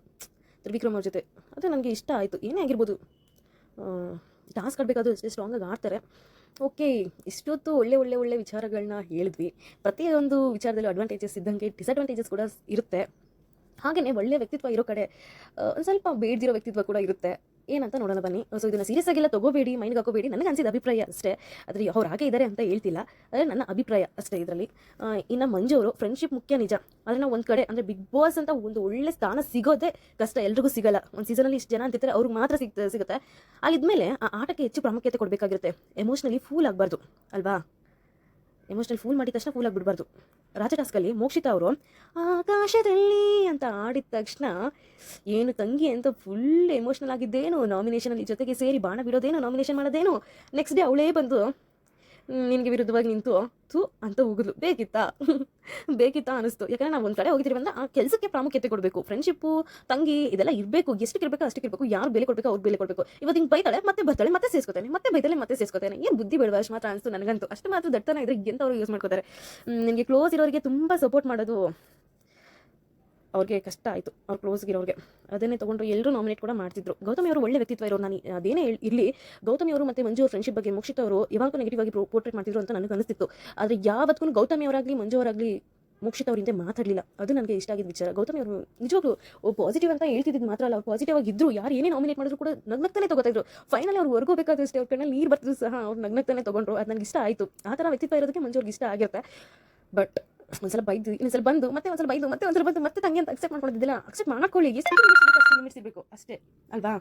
A: ತ್ರಿವಿಕ್ರಮ್ ಅವ್ರ ಜೊತೆ. ಅದು ನನಗೆ ಇಷ್ಟ ಆಯಿತು. ಏನೇ ಆಗಿರ್ಬೋದು. ಟಾಸ್ಕ್ ಆಡಬೇಕಾದ್ರೂ ಅಷ್ಟೇ ಸ್ಟ್ರಾಂಗಾಗಿ ಆಡ್ತಾರೆ. ಓಕೆ ಇಷ್ಟೊತ್ತು ಒಳ್ಳೆ ಒಳ್ಳೆ ಒಳ್ಳೆ ವಿಚಾರಗಳನ್ನ ಹೇಳಿದ್ವಿ. ಪ್ರತಿಯೊಂದು ವಿಚಾರದಲ್ಲೂ ಅಡ್ವಾಂಟೇಜಸ್ ಇದ್ದಂಗೆ ಡಿಸ್ಅಡ್ವಾಂಟೇಜಸ್ ಕೂಡ ಇರುತ್ತೆ. ಹಾಗೆಯೇ ಒಳ್ಳೆಯ ವ್ಯಕ್ತಿತ್ವ ಇರೋ ಕಡೆ ಒಂದು ಸ್ವಲ್ಪ ಬೇಡ್ದಿರೋ ವ್ಯಕ್ತಿತ್ವ ಕೂಡ ಇರುತ್ತೆ. ಏನಂತ ನೋಡೋಣ ಬನ್ನಿ. ಸೊ ಇದನ್ನು ಸೀರಿಯಸ್ ಆಗಿಲ್ಲ, ತಗೋಬೇಡಿ ಮೈಂಡ್ಗೆ ಹಾಕೋಬೇಡಿ. ನನಗೆ ಅನಿಸಿದ ಅಭಿಪ್ರಾಯ ಅಷ್ಟೇ. ಆದರೆ ಅವ್ರು ಹಾಗೆ ಇದ್ದಾರೆ ಅಂತ ಹೇಳ್ತಿಲ್ಲ. ಆದರೆ ನನ್ನ ಅಭಿಪ್ರಾಯ ಅಷ್ಟೇ ಇದರಲ್ಲಿ. ಇನ್ನು ಮಂಜು ಅವರು ಫ್ರೆಂಡ್ಶಿಪ್ ಮುಖ್ಯ ನಿಜ. ಆದರೆ ನಾವು ಒಂದು ಕಡೆ, ಅಂದರೆ ಬಿಗ್ ಬಾಸ್ ಅಂತ ಒಂದು ಒಳ್ಳೆ ಸ್ಥಾನ ಸಿಗೋದೇ ಕಷ್ಟ. ಎಲ್ರಿಗೂ ಸಿಗಲ್ಲ. ಒಂದು ಸೀಸನಲ್ಲಿ ಇಷ್ಟು ಜನ ಅಂತಿರ್ತಾರೆ, ಅವ್ರಿಗೆ ಮಾತ್ರ ಸಿಗ್ತ ಸಿಗುತ್ತೆ. ಆಗಿದ್ಮೇಲೆ ಆ ಆಟಕ್ಕೆ ಹೆಚ್ಚು ಪ್ರಾಮುಖ್ಯತೆ ಕೊಡಬೇಕಾಗಿರುತ್ತೆ. ಎಮೋಷ್ನಲಿ ಫೂಲ್ ಆಗಬಾರ್ದು. ಅಲ್ವಾ? ಎಮೋಷ್ನಲ್ ಫೂಲ್ ಮಾಡಿದ ತಕ್ಷಣ ಫೂಲ್ ಆಗಿಬಿಡ್ಬಾರ್ದು. ರಾಜ ಟಾಸ್ಕಲ್ಲಿ ಮೋಕ್ಷಿತ ಅವರು ಆಕಾಶದಲ್ಲಿ ಅಂತ ಆಡಿದ ತಕ್ಷಣ ಏನು ತಂಗಿ ಅಂತ ಫುಲ್ ಎಮೋಷ್ನಲ್ ಆಗಿದ್ದೇನು? ನಾಮಿನೇಷನಲ್ಲಿ ಜೊತೆಗೆ ಸೇರಿ ಬಾಣ ಬಿಡೋದೇನು? ನಾಮಿನೇಷನ್ ಮಾಡೋದೇನು? ನೆಕ್ಸ್ಟ್ ಡೇ ಅವಳೇ ಬಂದು "ಹ್ಮ್, ನಿನಗೆ ವಿರುದ್ಧವಾಗಿ ನಿಂತು, ಥೂ, ಅಂತ ಹೋಗಿದ್ಲು ಬೇಕಿತ್ತಾ? ಬೇಕಿತ್ತಾ ಅನಿಸ್ತು. ಯಾಕಂದ್ರೆ ನಾವು ಒಂದು ಕಡೆ ಹೋಗಿದ್ದೀವಿ ಅಂದ್ರೆ ಆ ಕೆಲಸಕ್ಕೆ ಪ್ರಾಮುಖ್ಯತೆ ಕೊಡಬೇಕು. ಫ್ರೆಂಡ್ಶಿಪ್ಪು ತಂಗಿ, ಇದೆಲ್ಲ ಇರಬೇಕು. ಎಷ್ಟು ಇರಬೇಕು ಅಷ್ಟಕ್ಕೆ ಇರಬೇಕು. ಯಾರು ಬೆಲೆ ಕೊಡಬೇಕು ಅವ್ರು ಬೆಲೆ ಕೊಡಬೇಕು. ಇವತ್ತು ಹಿಂಗೆ ಬೈತಾಳೆ, ಮತ್ತೆ ಬರ್ತಾಳೆ, ಮತ್ತೆ ಸೇರಿಸ್ಕೊತಾನೆ, ಮತ್ತೆ ಬೈತಾಳೆ, ಮತ್ತೆ ಸೇರಿಸ್ಕೊತಾನೆ. ಏನು ಬುದ್ಧಿ ಅಷ್ಟು ಮಾತ್ರ ಅನಿಸ್ತು ನನಗಂತೂ. ಅಷ್ಟು ಮಾತ್ರ ದಟ್ಟನ ಇದ್ರೆ ಎಂಥವ್ರು ಯೂಸ್ ಮಾಡ್ಕೋತಾರೆ? ನಿಮಗೆ ಕ್ಲೋಸ್ ಇರೋರಿಗೆ ತುಂಬ ಸಪೋರ್ಟ್ ಮಾಡೋದು. ಅವ್ರಿಗೆ ಕಷ್ಟ ಆಯಿತು. ಅವ್ರು ಕ್ಲೋಸ್ಗಿರೋರಿಗೆ ಅದನ್ನೇ ತೊಗೊಂಡ್ರು ಎಲ್ಲರೂ ನಾಮಿನೇಟ್ ಕೂಡ ಮಾಡ್ತಿದ್ರು. ಗೌತಮಿ ಅವರು ಒಳ್ಳೆ ವ್ಯಕ್ತಿತ್ವ ಇರೋರು. ನಾನು ಅದೇನೇ ಇಲ್ಲಿ ಗೌತಮಿ ಅವರು ಮತ್ತು ಮಂಜು ಅವ್ರ ಫ್ರೆಂಡ್ಶಿಪ್ ಬಗ್ಗೆ ಮೋಕ್ಷಿತ ಅವರು ಯಾವಾಗಲೂ ನೆಗೆಟಿವ್ ಆಗಿ ಪೋರ್ಟ್ರೇಟ್ ಮಾಡ್ತಿದ್ರು ಅಂತ ನನಗೆ ಅನಿಸ್ತಿತ್ತು. ಆದರೆ ಯಾವತ್ತೂ ಗೌತಮಿ ಅವರಾಗಲಿ, ಮಂಜು ಅವರಾಗಲಿ, ಮೋಕ್ಷಿತ ಅವರಿಂದ ಮಾತಾಡಲಿಲ್ಲ. ಅದು ನನಗೆ ಇಷ್ಟ ಆಗಿದ್ದ ವಿಚಾರ. ಗೌತಮಿ ಅವರು ನಿಜವಾಗ್ಲೂ ಪಾಸಿಟಿವ್ ಅಂತ ಹೇಳ್ತಿದ್ದು ಮಾತ್ರ ಅಲ್ಲ. ಪಾಸಿಟಿವ್ ಆಗಿದ್ರು. ಯಾರು ಏನೇ ನಾಮಿನೇಟ್ ಮಾಡಿದ್ರು ಕೂಡ ನಗ್ನಗ್ತಾನೆ ತಗೋತಿದ್ರು ಫೈನಲ್ ಅವ್ರು ಹೊರಗೋಬೇಕಾದಷ್ಟೇ ಅವ್ರ ಕಣ್ಣಲ್ಲಿ ನೀರು ಬರ್ತಿದ್ರು ಸಹ. ಅವ್ರು ನಗ್ನಗ್ತಾನೆ ತಗೊಂಡ್ರು. ಅದು ನನಗೆ ಇಷ್ಟ ಆಯಿತು. ಆ ಥರ ವ್ಯಕ್ತಿತ್ವ ಇರೋದಕ್ಕೆ ಮಂಜು ಅವ್ರಿಗೆ ಇಷ್ಟ ಆಗಿರುತ್ತೆ. ಬಟ್ ಒಂದ್ಸಲ ಬೈದು, ಇನ್ನೊಂದ್ಸಲ ಬಂದು, ಮತ್ತೆ ಒಂದ್ಸಲ ಬೈದು, ಮತ್ತೆ ಒಂದ್ಸಲ ಬಂದು, ಮತ್ತೆ ತಂಗಿ ಅಂತ ಅಕ್ಸೆಪ್ಟ್ ಮಾಡ್ಕೊಂಡಿದ್ದಿಲ್ಲ ಅಕ್ಸೆಪ್ಟ್ ಮಾಡ್ಕೊಳ್ಳಿ. ಎಷ್ಟು ಲಿಮಿಟ್ಸ್ ಇರಬೇಕು? ಅಷ್ಟೇ ಅಲ್ವಾ?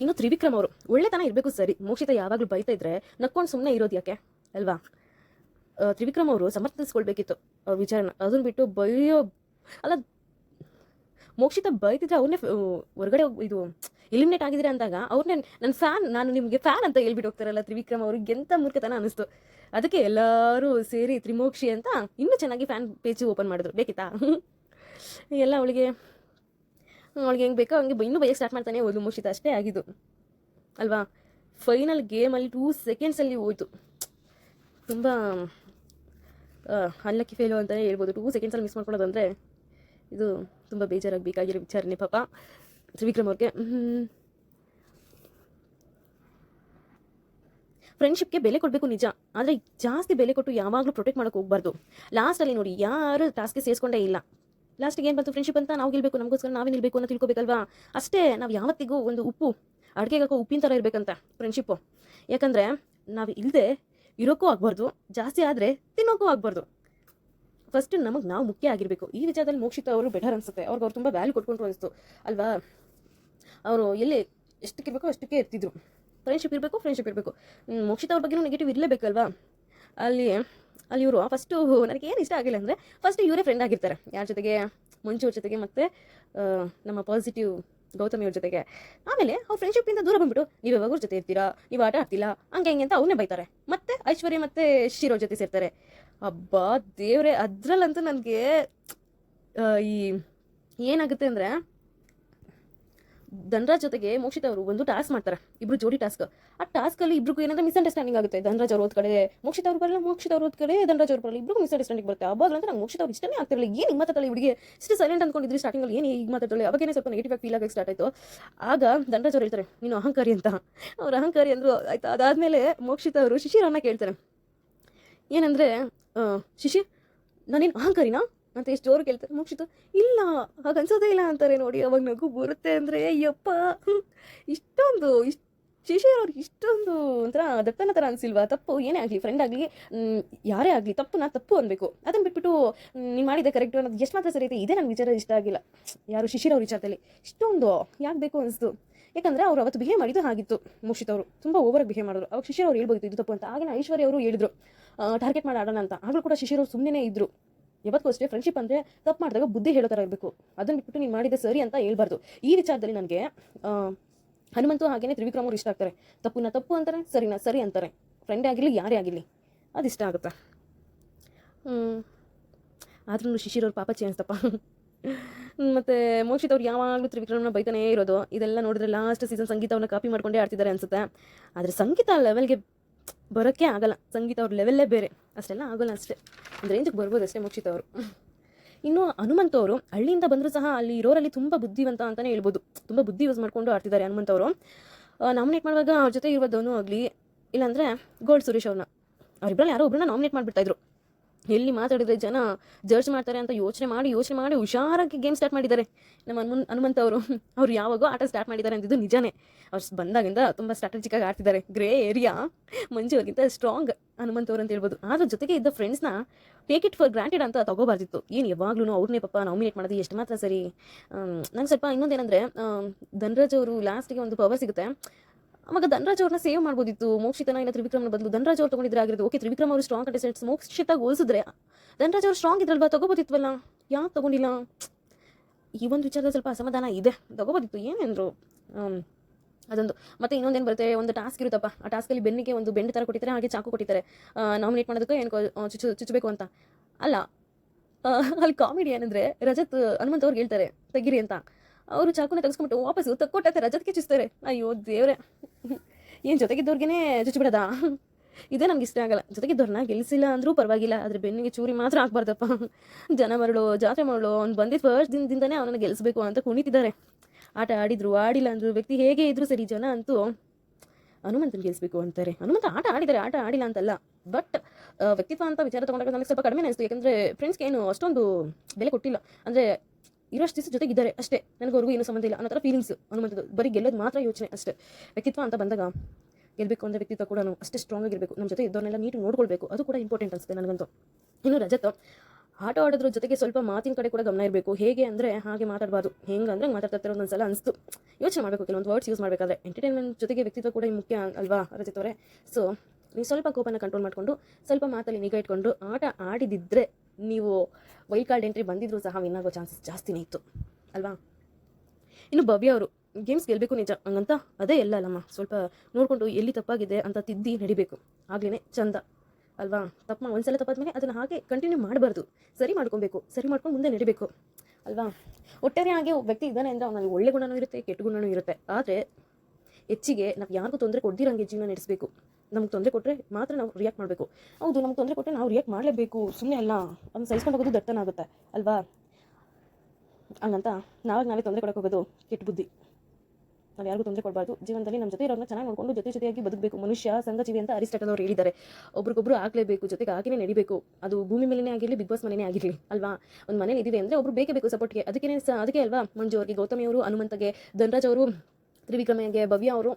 A: ಇನ್ನು ತ್ರಿವಿಕ್ರಮ್ ಅವರು, ಒಳ್ಳೆತನ ಇರಬೇಕು ಸರಿ. ಮೋಕ್ಷಿತ ಯಾವಾಗಲೂ ಬೈತಾ ಇದ್ರೆ ನಕ್ಕೊಂಡು ಸುಮ್ಮನೆ ಇರೋದು ಯಾಕೆ? ಅಲ್ವಾ? ತ್ರಿವಿಕ್ರಮ್ ಅವರು ಸಮರ್ಥಿಸ್ಕೊಳ್ಬೇಕಿತ್ತು, ಅವ್ರ ವಿಚಾರನ. ಅದನ್ನ ಬಿಟ್ಟು ಬೈಯೋ ಅಲ್ಲ ಮೋಕ್ಷಿತ ಬೈತಿದ್ರೆ ಅವ್ರನ್ನೇ ಹೊರಗಡೆ ಇದು ಎಲಿಮಿನೇಟ್ ಆಗಿದ್ರೆ ಅಂದಾಗ ಅವ್ರನ್ನೇ ನನ್ನ ಫ್ಯಾನ್ ನಾನು ನಿಮಗೆ ಫ್ಯಾನ್ ಅಂತ ಹೇಳ್ಬಿಟ್ಟು ಹೋಗ್ತಾರಲ್ಲ ತ್ರಿವಿಕ್ರಮ್ ಅವ್ರಿಗೆ ಎಂಥ ಮೂರ್ಖತನ ಅನಿಸ್ತು ಅದಕ್ಕೆ ಎಲ್ಲರೂ ಸೇರಿ ತ್ರಿಮೋಕ್ಷಿ ಅಂತ ಇನ್ನೂ ಚೆನ್ನಾಗಿ ಫ್ಯಾನ್ ಪೇಜ್ ಓಪನ್ ಮಾಡಿದ್ರು. ಬೇಕಿತ್ತಾ? ಎಲ್ಲ ಅವಳಿಗೆ ಅವಳಿಗೆ ಹೆಂಗೆ ಬೇಕೋ ಹಂಗೆ ಇನ್ನೂ ಬೈಯಕ್ಕೆ ಸ್ಟಾರ್ಟ್ ಮಾಡ್ತಾನೆ ಹೋದ್ಲು ಮೋಕ್ಷಿತ. ಅಷ್ಟೇ ಆಗಿದ್ದು. ಅಲ್ವಾ? ಫೈನಲ್ ಗೇಮಲ್ಲಿ ಟೂ ಸೆಕೆಂಡ್ಸಲ್ಲಿ ಹೋಯ್ತು. ತುಂಬ ಅನ್ಲಕ್ಕಿ ಫೇಲು ಅಂತಲೇ ಹೇಳ್ಬೋದು. ಟೂ ಸೆಕೆಂಡ್ಸಲ್ಲಿ ಮಿಸ್ ಮಾಡ್ಕೊಳ್ಳೋದು ಅಂದರೆ ಇದು ತುಂಬ ಬೇಜಾರಾಗಬೇಕಾಗಿರೋ ವಿಚಾರನೆ ಪಾಪ. ತ್ರಿವಿಕ್ರಮ್ ಅವ್ರಿಗೆ ಫ್ರೆಂಡ್ಶಿಪ್ಗೆ ಬೆಲೆ ಕೊಡಬೇಕು ನಿಜ, ಆದರೆ ಜಾಸ್ತಿ ಬೆಲೆ ಕೊಟ್ಟು ಯಾವಾಗಲೂ ಪ್ರೊಟೆಕ್ಟ್ ಮಾಡೋಕೆ ಹೋಗ್ಬಾರ್ದು. ಲಾಸ್ಟಲ್ಲಿ ನೋಡಿ, ಯಾರು ಟಾಸ್ಕ್ಗೆ ಸೇರಿಸ್ಕೊಂಡೇ ಇಲ್ಲ. ಲಾಸ್ಟಿಗೆ ಏನು ಬಂತು ಫ್ರೆಂಡ್ಶಿಪ್ ಅಂತ ನಾವು ಗೆಲ್ಬೇಕು, ನಮಗೋಸ್ಕರ ನಾವೇ ನಿಲ್ಬೇಕು ಅಂತ ತಿಳ್ಕೊಬೇಕಲ್ವಾ? ಅಷ್ಟೇ, ನಾವು ಯಾವತ್ತಿಗೂ ಒಂದು ಉಪ್ಪು, ಅಡುಗೆಗೆ ಹಾಕೋ ಉಪ್ಪಿನ ಥರ ಇರಬೇಕಂತ ಫ್ರೆಂಡ್ಶಿಪ್ಪು ಯಾಕಂದರೆ ನಾವು ಇಲ್ಲದೆ ಇರೋಕ್ಕೂ ಆಗಬಾರ್ದು, ಜಾಸ್ತಿ ಆದರೆ ತಿನ್ನೋಕ್ಕೂ ಆಗಬಾರ್ದು. ಫಸ್ಟ್ ನಮಗೆ ನಾವು ಮುಖ್ಯ ಆಗಿರಬೇಕು. ಈ ವಿಚಾರದಲ್ಲಿ ಮೋಕ್ಷಿತ ಅವರು ಬೆಟರ್ ಅನಿಸುತ್ತೆ. ಅವ್ರಿಗೆ ಅವ್ರು ತುಂಬ ವ್ಯಾಲ್ಯೂ ಕೊಟ್ಕೊಂಡ್ರು ಅನಿಸ್ತು. ಅಲ್ವಾ? ಅವರು ಎಲ್ಲಿ ಎಷ್ಟಕ್ಕೆ ಇರಬೇಕೋ ಅಷ್ಟಕ್ಕೆ ಇರ್ತಿದ್ರು. ಫ್ರೆಂಡ್ಶಿಪ್ ಇರಬೇಕು ಫ್ರೆಂಡ್ಶಿಪ್ ಇರಬೇಕು. ಮೋಕ್ಷಿತ ಅವ್ರ ಬಗ್ಗೆನೂ ನೆಗೆಟಿವ್ ಇರಲೇಬೇಕಲ್ವಾ ಅಲ್ಲಿ ಅಲ್ಲಿ ಇವರು ಫಸ್ಟು ನನಗೆ ಏನು ಇಷ್ಟ ಆಗಿಲ್ಲ ಅಂದರೆ ಫಸ್ಟ್ ಇವರೇ ಫ್ರೆಂಡ್ ಆಗಿರ್ತಾರೆ. ಯಾರ ಜೊತೆಗೆ? ಮಂಜು ಜೊತೆಗೆ ಮತ್ತು ನಮ್ಮ ಪಾಸಿಟಿವ್ ಗೌತಮಿ ಅವ್ರ ಜೊತೆಗೆ. ಆಮೇಲೆ ಅವ್ರ ಫ್ರೆಂಡ್ಶಿಪ್ಪಿಂದ ದೂರ ಬಂದ್ಬಿಟ್ಟು, ನೀವು ಯಾವಾಗ ಜೊತೆ ಇರ್ತೀರಾ? ನೀವು ಆಟ ಆಡ್ತಿಲ್ಲ ಹಂಗೆ ಹಿಂಗೆ ಅಂತ ಅವನ್ನೇ ಬೈತಾರೆ. ಮತ್ತೆ ಐಶ್ವರ್ಯ ಮತ್ತು ಶಿರೋ ಜೊತೆ ಸೇರ್ತಾರೆ. ಅಬ್ಬಾ, ದೇವ್ರೆ, ಅದ್ರಲ್ಲಂತೂ ನನಗೆ ಈ ಏನಾಗುತ್ತೆ ಅಂದರೆ, ಧನ್ರಾಜ್ ಜೊತೆಗೆ ಮೋಕ್ಷಿತ ಅವರು ಒಂದು ಟಾಸ್ಕ್ ಮಾಡ್ತಾರೆ, ಇಬ್ರು ಜೋಡಿ ಟಾಸ್ಕ್ ಆ ಟಾಸ್ಕಲ್ಲಿ ಇಬ್ರಿಗೂ ಏನಂದ್ರೆ ಮಿಸ್ಅಂಡರ್ಸ್ಟ್ಯಾಂಡಿಂಗ್ ಆಗುತ್ತೆ. ಧನರಾಜ್ ಅವ್ರ ಕಡೆ ಮೋಕ್ಷಿತ ಅವ್ರು ಬರಲ್ಲ, ಮೋಕ್ಷಿತ ಅವ್ರ ಕಡೆ ಧನರಾಜ್ ಅವ್ರು ಬರಲ್ಲ, ಇಬ್ರಿಗೂ ಮಿಸ್ಅಂಡರ್ಸ್ಟ್ಯಾಂಡಿಂಗ್ ಬರುತ್ತೆ. ಅವಾಗ ಅಂತ ನಂಗೆ ಮೋಕ್ಷಿತ ಅವ್ರು ಇಷ್ಟನೇ ಆಗ್ತಿರಲಿಲ್ಲ. ಏನು ಹಿಂಗೆ ಮಾತಾಡಲ್ಲ ಹುಡುಗಿ ಇಷ್ಟು ಸೈಲೆಂಟ್ ಅಂದ್ಕೊಂಡಿದ್ರಿ ಸ್ಟಾರ್ಟಿಂಗಲ್ಲಿ ಏನು ಈಗ ಮಾತಾಡಲ್ಲ ಅವಾಗೇನೆ ಸ್ವಲ್ಪ ನೆಗೆಟಿವ್ ಆಗಿ ಫೀಲ್ ಆಗಕ್ಕೆ ಸ್ಟಾರ್ಟ್ ಆಯಿತು. ಆಗ ಧನರಾಜ್ ಅವ್ರು ಹೇಳ್ತಾರೆ, ನೀನು ಅಹಂಕಾರಿ ಅಂತ. ಅವ್ರು ಅಹಂಕಾರಿ ಅಂದ್ರು, ಆಯ್ತಾ. ಅದಾದಮೇಲೆ ಮೋಕ್ಷಿತ ಅವರು ಶಿಶಿರನ್ನ ಕೇಳ್ತಾರೆ. ಏನಂದರೆ ಶಿಶಿ, ನಾನೇನು ಅಹಂಕಾರಿನಾ? ಅಂತ ಎಷ್ಟು ಜೋರು ಕೇಳ್ತಾರೆ. ಮೋಕ್ಷಿತ ಇಲ್ಲ ಹಾಗನ್ಸೋದೇ ಇಲ್ಲ ಅಂತಾರೆ ನೋಡಿ, ಅವಾಗ ನಗು ಬರುತ್ತೆ ಅಂದರೆ, ಅಯ್ಯಪ್ಪ. ಇಷ್ಟೊಂದು, ಇಷ್ಟು ಶಿಶಿರ್ ಅವ್ರಿಗೆ ಇಷ್ಟೊಂದು ಒಂಥರ ದಪ್ಪನ ಥರ ಅನಿಸಿಲ್ವಾ? ತಪ್ಪು, ಏನೇ ಆಗಲಿ ಫ್ರೆಂಡ್ ಆಗಲಿ ಯಾರೇ ಆಗಲಿ ತಪ್ಪು ನಾ ತಪ್ಪು ಅನ್ಬೇಕು. ಅದನ್ನು ಬಿಟ್ಬಿಟ್ಟು ನೀನು ಮಾಡಿದೆ ಕರೆಕ್ಟು ಅನ್ನೋದು ಎಷ್ಟು ಮಾತ್ರ ಸರಿ ಐತೆ, ಇದೇ ನನಗೆ ವಿಚಾರ ಇಷ್ಟ ಆಗಿಲ್ಲ. ಯಾರು ಶಿಶಿರ್ ಅವ್ರ ವಿಚಾರದಲ್ಲಿ, ಇಷ್ಟೊಂದು ಯಾಕೆ ಬೇಕು ಅನಿಸ್ತು? ಯಾಕಂದರೆ ಅವ್ರು ಅವತ್ತು ಬಿಹೇವ್ ಮಾಡಿದ್ದು ಹಾಗಿತ್ತು ಮುಷಿತ್ ಅವರು. ತುಂಬ ಓವರ್ ಬಿಹೇವ್ ಮಾಡಿದ್ರು. ಅವಾಗ ಶಿಶಿರ್ ಅವ್ರು ಹೇಳ್ಬೋದು, ಇದು ತಪ್ಪು ಅಂತ. ಆಗಿನ ಐಶ್ವರ್ಯ ಅವರು ಹೇಳಿದ್ರು ಟಾರ್ಗೆಟ್ ಮಾಡಿ ಆಡೋಣ ಅಂತ. ಆಗಲೂ ಕೂಡ ಶಿಶಿರ್ ಅವ್ರು ಸುಮ್ಮನೆ ಇದ್ರು. ಯಾವತ್ತೂ ಅಷ್ಟೇ ಫ್ರೆಂಡ್ಶಿಪ್ ಅಂದರೆ ತಪ್ಪು ಮಾಡಿದಾಗ ಬುದ್ಧಿ ಹೇಳೋ ಥರ ಇರಬೇಕು. ಅದನ್ನು ಬಿಟ್ಟು ನೀನು ಮಾಡಿದ ಸರಿ ಅಂತ ಹೇಳ್ಬಾರ್ದು. ಈ ವಿಚಾರದಲ್ಲಿ ನನಗೆ ಹನುಮಂತು ಹಾಗೇನೆ ತ್ರಿವಿಕ್ರಮ್ ಅವ್ರು ಇಷ್ಟ ಆಗ್ತಾರೆ. ತಪ್ಪುನ ತಪ್ಪು ಅಂತಾರೆ, ಸರಿನಾ ಸರಿ ಅಂತಾರೆ. ಫ್ರೆಂಡೇ ಆಗಿರಲಿ, ಯಾರೇ ಆಗಿರಲಿ, ಅದು ಇಷ್ಟ ಆಗುತ್ತೆ? ಆದ್ರೂ ಶಿಶಿರ್ ಅವ್ರ ಪಾಪ ಅನ್ಸ್ತಪ್ಪ ಮತ್ತು ಮೋಕ್ಷಿತ್ ಅವ್ರು ಯಾವಾಗಲೂ ತ್ರಿವಿಕ್ರಮನ ಬೈತಾನೇ ಇರೋದು. ಇದೆಲ್ಲ ನೋಡಿದ್ರೆ ಲಾಸ್ಟ್ ಸೀಸನ್ ಸಂಗೀತವನ್ನ ಕಾಪಿ ಮಾಡ್ಕೊಂಡೇ ಆಡ್ತಿದ್ದಾರೆ ಅನ್ಸುತ್ತೆ. ಆದರೆ ಸಂಗೀತ ಲೆವೆಲ್ಗೆ ಬರೋಕ್ಕೆ ಆಗಲ್ಲ. ಸಂಗೀತ ಅವ್ರ ಲೆವೆಲ್ಲೇ ಬೇರೆ. ಅಷ್ಟೆಲ್ಲ ಆಗೋಲ್ಲ ಅಷ್ಟೇ. ಅಂದ್ರೆ ರೇಂಜಿಗೆ ಬರ್ಬೋದು ಅಷ್ಟೇ ಮೋಕ್ಷಿತ ಅವರು. ಇನ್ನು ಹನುಮಂತ ಅವರು ಹಳ್ಳಿಯಿಂದ ಬಂದರೂ ಸಹ ಅಲ್ಲಿ ಇರೋರಲ್ಲಿ ತುಂಬ ಬುದ್ಧಿವಂತ ಅಂತಲೇ ಹೇಳ್ಬೋದು. ತುಂಬ ಬುದ್ಧಿ ಯೂಸ್ ಮಾಡ್ಕೊಂಡು ಆಡ್ತಿದ್ದಾರೆ ಹನುಮಂತ ಅವರು. ನಾಮಿನೇಟ್ ಮಾಡುವಾಗ ಅವ್ರ ಜೊತೆ ಇರುವ ಧನು ಆಗಲಿ, ಇಲ್ಲಾಂದರೆ ಗೋಲ್ಡ್ ಸುರೇಶ್ ಅವ್ರನ್ನ. ಅವರಿಬ್ಬರಲ್ಲಿ ಯಾರೋ ಒಬ್ಬರನ್ನ ನಾಮಿನೇಟ್ ಮಾಡಿಬಿಡ್ತಾಯಿದ್ರು ಎಲ್ಲಿ ಮಾತಾಡಿದ್ರೆ ಜನ ಜಡ್ಜ್ ಮಾಡ್ತಾರೆ ಅಂತ ಯೋಚನೆ ಮಾಡಿ ಯೋಚನೆ ಮಾಡಿ ಹುಷಾರಾಗಿ ಗೇಮ್ ಸ್ಟಾರ್ಟ್ ಮಾಡಿದ್ದಾರೆ. ನಮ್ಮ ಹನುಮನ್ ಹನುಮಂತ ಅವರು. ಅವ್ರು ಯಾವಾಗೋ ಆಟ ಸ್ಟಾರ್ಟ್ ಮಾಡಿದ್ದಾರೆ ಅಂತಿದ್ದು ನಿಜಾನೇ. ಅವ್ರು ಬಂದಾಗಿಂದ ತುಂಬ ಸ್ಟ್ರಾಟಜಿಕಾಗಿ ಆಡ್ತಿದ್ದಾರೆ. ಗ್ರೇ ಏರಿಯಾ ಮಂಜು ಅವ್ರಿಗಿಂತ ಸ್ಟ್ರಾಂಗ್ ಹನುಮಂತ ಅವ್ರು ಅಂತ ಹೇಳ್ಬೋದು. ಆದ್ರ ಜೊತೆಗೆ ಇದ್ದ ಫ್ರೆಂಡ್ಸ್ನ ಟೇಕ್ ಇಟ್ ಫಾರ್ ಗ್ರಾಂಟೆಡ್ ಅಂತ ತಗೋಬಾರ್ದಿತ್ತು. ಏನು ಯಾವಾಗ್ಲೂ ಅವ್ರನ್ನೇ ಪಾಪ ನಾಮಿನೇಟ್ ಮಾಡೋದು ಎಷ್ಟು ಮಾತ್ರ ಸರಿ. ನಂಗೆ ಸ್ವಲ್ಪ ಇನ್ನೊಂದೇನಂದ್ರೆ ಧನರಾಜ್ ಅವರು ಲಾಸ್ಟಿಗೆ ಒಂದು ಪವರ್ ಸಿಗುತ್ತೆ. ಅವಾಗ ಧನರಾಜ್ ಅವ್ರನ್ನ ಸೇವ್ ಮಾಡ್ಬೋದಿತ್ತು. ಮೋಕ್ಷಿತನ ಇಲ್ಲ ತ್ರಿವಿಕ್ರಮನ ಬದಲು ಧನರಾಜ್ ಅವ್ರು ತಗೊಂಡಿದ್ರೆ ಆಗಿರೋದು. ಓಕೆ, ತ್ರಿವಿಕ್ರಮ್ ಅವರು ಸ್ಟ್ರಾಂಗ್ ಕಂಟೆಸ್ಟೆಂಟ್ಸ್ ಮೋಕ್ಷಿತ ಹೋಲಿಸಿದ್ರೆ ಧನರಾಜ್ ಅವ್ರು ಸ್ಟ್ರಾಂಗ್ ಇದ್ರಲ್ವಾ? ತಗೋಬೋದಿತ್ವಲ್ಲ? ಯಾಕೆ ತಗೊಂಡಿಲ್ಲ? ಈ ಒಂದು ವಿಚಾರದಲ್ಲಿ ಸ್ವಲ್ಪ ಅಸಮಾಧಾನ ಇದೆ. ತಗೋಬೋದಿತ್ತು. ಏನೇಂದ್ರು? ಅದೊಂದು. ಮತ್ತೆ ಇನ್ನೊಂದೇನು ಬರುತ್ತೆ? ಒಂದು ಟಾಸ್ಕ್ ಇರುತ್ತಪ್ಪ. ಆ ಟಾಸ್ಕಲ್ಲಿ ಬೆನ್ನಿಗೆ ಒಂದು ಬೆಂಡ್ ಥರ ಕೊಟ್ಟಿದ್ದಾರೆ ಹಾಗೆ ಚಾಕು ಕೊಟ್ಟಿದ್ದಾರೆ ನಾಮಿನೇಟ್ ಮಾಡೋದಕ್ಕೆ ಏನು ಚುಚ್ಚು, ಚುಚ್ಚಬೇಕು ಅಂತ. ಅಲ್ಲ ಅಲ್ಲಿ ಕಾಮಿಡಿ ಏನಂದರೆ ರಜತ್, ಹನುಮಂತ್ ಅವ್ರಿಗೆ ಹೇಳ್ತಾರೆ, ತೆಗಿರಿ ಅಂತ. ಅವರು ಚಾಕುನ ತೆಗೆಸ್ಕೊಂಬಿಟ್ಟು ವಾಪಸ್ಸು ತಕ್ಕೊಟ್ಟ ರಜತ್ಗೆ ಚುಚ್ತಾರೆ ಅಯ್ಯೋ ದೇವ್ರೆ. ಏನು ಜೊತೆಗಿದ್ದವ್ರಿಗೇ ಚುಚ್ಚಿಬಿಡೋದಾ ಇದೇ ನಮ್ಗೆ ಇಷ್ಟ ಆಗಲ್ಲ. ಜೊತೆಗೆ ದೊಡ್ಡನ ಗೆಲ್ಲಿಸಿಲ್ಲ ಅಂದರೂ ಪರವಾಗಿಲ್ಲ ಅದ್ರ ಬೆನ್ನಿಗೆ ಚೂರಿ ಮಾತ್ರ ಹಾಕ್ಬಾರ್ದಪ್ಪ ಜನ ಮರಳು, ಜಾತ್ರೆ ಮರಳು, ಅವ್ನು ಬಂದಿದ್ದ ಫಸ್ಟ್ ದಿನದಿಂದನೇ ಅವನನ್ನು ಗೆಲ್ಲಿಸ್ಬೇಕು ಅಂತ ಕುಣಿತಿದ್ದಾರೆ. ಆಟ ಆಡಿದ್ರು, ಆಡಿಲ್ಲ ಅಂದ್ರು, ವ್ಯಕ್ತಿ ಹೇಗೆ ಇದ್ರು ಸರಿ ಜನ ಅಂತೂ ಹನುಮಂತನ ಗೆಲ್ಲಿಸ್ಬೇಕು ಅಂತಾರೆ. ಹನುಮಂತ ಆಟ ಆಡಿದ್ದಾರೆ, ಆಟ ಆಡಿಲ್ಲ ಅಂತಲ್ಲ. ಬಟ್ ವ್ಯಕ್ತಿತ್ವ ಅಂತ ವಿಚಾರ ತಗೊಂಡಾಗ ನನಗೆ ಸ್ವಲ್ಪ ಕಡಿಮೆ ಅನಿಸ್ತು. ಯಾಕಂದರೆ ಫ್ರೆಂಡ್ಸ್ಗೆ ಏನು ಅಷ್ಟೊಂದು ಬೆಲೆ ಕೊಟ್ಟಿಲ್ಲ. ಅಂದರೆ ಇರೋಷ್ಟು ದಿವಸ ಜೊತೆಗಿದ್ದಾರೆ ಅಷ್ಟೇ. ನನಗೆ ಅವ್ರಿಗೂ ಏನೂ ಸಂಬಂಧ ಇಲ್ಲ ಅನ್ನೋ ಥರ ಫೀಲಿಂಗ್ಸ್ ಅನ್ನುವಂಥದ್ದು ಬರೀ ಗೆಲ್ಲೋದು ಮಾತ್ರ ಯೋಚನೆ ಅಷ್ಟೇ. ವ್ಯಕ್ತಿತ್ವ ಅಂತ ಬಂದಾಗ ಗೆಲ್ಲಬೇಕು ಅಂದರೆ ವ್ಯಕ್ತಿತ್ವ ಕೂಡ ಅಷ್ಟೇ ಸ್ಟ್ರಾಂಗ್ ಆಗಿರಬೇಕು ನಮ್ಮ ಜೊತೆ ಇದ್ದವ್ರನ್ನೆಲ್ಲ ನೀಟ್ ನೋಡ್ಕೊಳ್ಬೇಕು. ಅದು ಕೂಡ ಇಂಪಾರ್ಟೆಂಟ್ ಅನಿಸುತ್ತೆ ನನಗಂತೂ. ಇನ್ನು ರಜತ್, ಆಟ ಆಡೋದ್ರ ಜೊತೆಗೆ ಸ್ವಲ್ಪ ಮಾತಿನ ಕಡೆ ಕೂಡ ಗಮನ ಇರಬೇಕು. ಹೇಗೆ ಅಂದರೆ ಹಾಗೆ ಮಾತಾಡಬಾರ್ದು. ಹೆಂಗೆ ಅಂದರೆ ಮಾತಾಡ್ತಾ ಒಂದೊಂದ್ಸಲ ಅನಿಸ್ತು. ಯೋಚನೆ ಮಾಡಬೇಕು ಕೆಲವೊಂದು ವರ್ಡ್ಸ್ ಯೂಸ್ ಮಾಡಬೇಕಾದ್ರೆ. ಎಂಟರ್ಟೈನ್ಮೆಂಟ್ ಜೊತೆಗೆ ವ್ಯಕ್ತಿತ್ವ ಕೂಡ ಮುಖ್ಯ ಅಲ್ವಾ ರಜತ್ ಅವರೇ? ಸೊ ನೀವು ಸ್ವಲ್ಪ ಕೋಪನ ಕಂಟ್ರೋಲ್ ಮಾಡಿಕೊಂಡು ಸ್ವಲ್ಪ ಮಾತಲ್ಲಿ ನಿಗಾ ಇಟ್ಕೊಂಡು ಆಟ ಆಡಿದಿದ್ದರೆ ನೀವು ವೈಲ್ಡ್ ಕಾರ್ಡ್ ಎಂಟ್ರಿ ಬಂದಿದ್ರು ಸಹ ವಿನ್ ಆಗೋ ಚಾನ್ಸಸ್ ಜಾಸ್ತಿನೇ ಇತ್ತು, ಅಲ್ವಾ? ಇನ್ನು ಭವ್ಯ ಅವರು ಗೇಮ್ಸ್ ಗೆಲ್ಲಬೇಕು ನಿಜ ಹಂಗಂತ ಅದೇ ಎಲ್ಲ ಅಲ್ಲಮ್ಮ. ಸ್ವಲ್ಪ ನೋಡಿಕೊಂಡು ಎಲ್ಲಿ ತಪ್ಪಾಗಿದೆ ಅಂತ ತಿದ್ದಿ ನಡಿಬೇಕು. ಆಗ್ಲೇ ಚಂದ, ಅಲ್ವಾ? ತಪ್ಪು ಮಾ- ಒಂದ್ಸಲ ತಪ್ಪಾದ್ಮೇಲೆ ಅದನ್ನು ಹಾಗೆ ಕಂಟಿನ್ಯೂ ಮಾಡಬಾರ್ದು. ಸರಿ ಮಾಡ್ಕೊಬೇಕು, ಸರಿ ಮಾಡ್ಕೊಂಡು ಮುಂದೆ ನಡಿಬೇಕು, ಅಲ್ವಾ? ಒಟ್ಟಾರೆ ಹಾಗೆ ವ್ಯಕ್ತಿ ಇದ್ದಾನೆ ಅಂದರೆ ಅವನಲ್ಲಿ ಒಳ್ಳೆ ಗುಣನೂ ಇರುತ್ತೆ, ಕೆಟ್ಟ ಗುಣನೂ ಇರುತ್ತೆ. ಆದರೆ, ಹೆಚ್ಚಿಗೆ ನಾವು ಯಾರಿಗೂ ತೊಂದರೆ ಕೊಡ್ದಿರಂಗೆ ಜೀವನ ನಡೆಸಬೇಕು. ನಮ್ಗೆ ತೊಂದರೆ ಕೊಟ್ಟರೆ ಮಾತ್ರ ನಾವು ರಿಯಾಕ್ಟ್ ಮಾಡಬೇಕು. ಹೌದು, ನಮ್ಗೆ ತೊಂದರೆ ಕೊಟ್ಟರೆ ನಾವು ರಿಯಾಕ್ಟ್ ಮಾಡಲೇಬೇಕು. ಸುಮ್ಮನೆ ಅಲ್ಲ, ಅದನ್ನು ಸಹಿಸ್ಕೊಂಡು ಹೋಗೋದು ದಟ್ಟನ ಆಗುತ್ತೆ, ಅಲ್ವಾ? ಹಂಗಂತ ನಾವಾಗ ನಾವೇ ತೊಂದರೆ ಕೊಡಕ್ಕೆ ಹೋಗೋದು ಕೆಟ್ಟ ಬುದ್ಧಿ. ನಾವು ಯಾರಿಗೂ ತೊಂದರೆ ಕೊಡಬಾರ್ದು. ಜೀವನದಲ್ಲಿ ನಮ್ಮ ಜೊತೆ ಇರೋರನ್ನ ಚೆನ್ನಾಗಿ ನೋಡಿಕೊಂಡು ಜೊತೆ ಜೊತೆಯಾಗಿ ಬದುಕಬೇಕು. ಮನುಷ್ಯ, ಸಂಘಜೀವಿ ಅಂತ ಅರಿಸ್ಟಾಟಲ್ ಅವರು ಹೇಳಿದ್ದಾರೆ. ಒಬ್ರಿಗೊಬ್ರು ಆಗಲೇಬೇಕು, ಜೊತೆಗೆ ಆಗಿನೇ ನಡಿಬೇಕು. ಅದು ಭೂಮಿ ಮೇಲೇ ಆಗಿರಲಿ, ಬಿಗ್ ಬಾಸ್ ಮನೆಯೇ ಆಗಿರಲಿ, ಅಲ್ವಾ? ಒಂದು ಮನೇಲಿ ಇದೀವಿ ಅಂದರೆ ಒಬ್ರು ಬೇಕೇ ಬೇಕು ಸಪೋರ್ಟ್ಗೆ. ಅದಕ್ಕೆ ಅದಕ್ಕೆ ಅಲ್ವಾ ಮಂಜು ಅವರಿಗೆ, ಗೌತಮಿ ಅವರು, ಹನುಮಂತಗೆ, ಧನರಾಜ್ ಅವರು, ತ್ರಿವಿಕ್ರಮಗೆ, ಭವ್ಯ ಅವರು.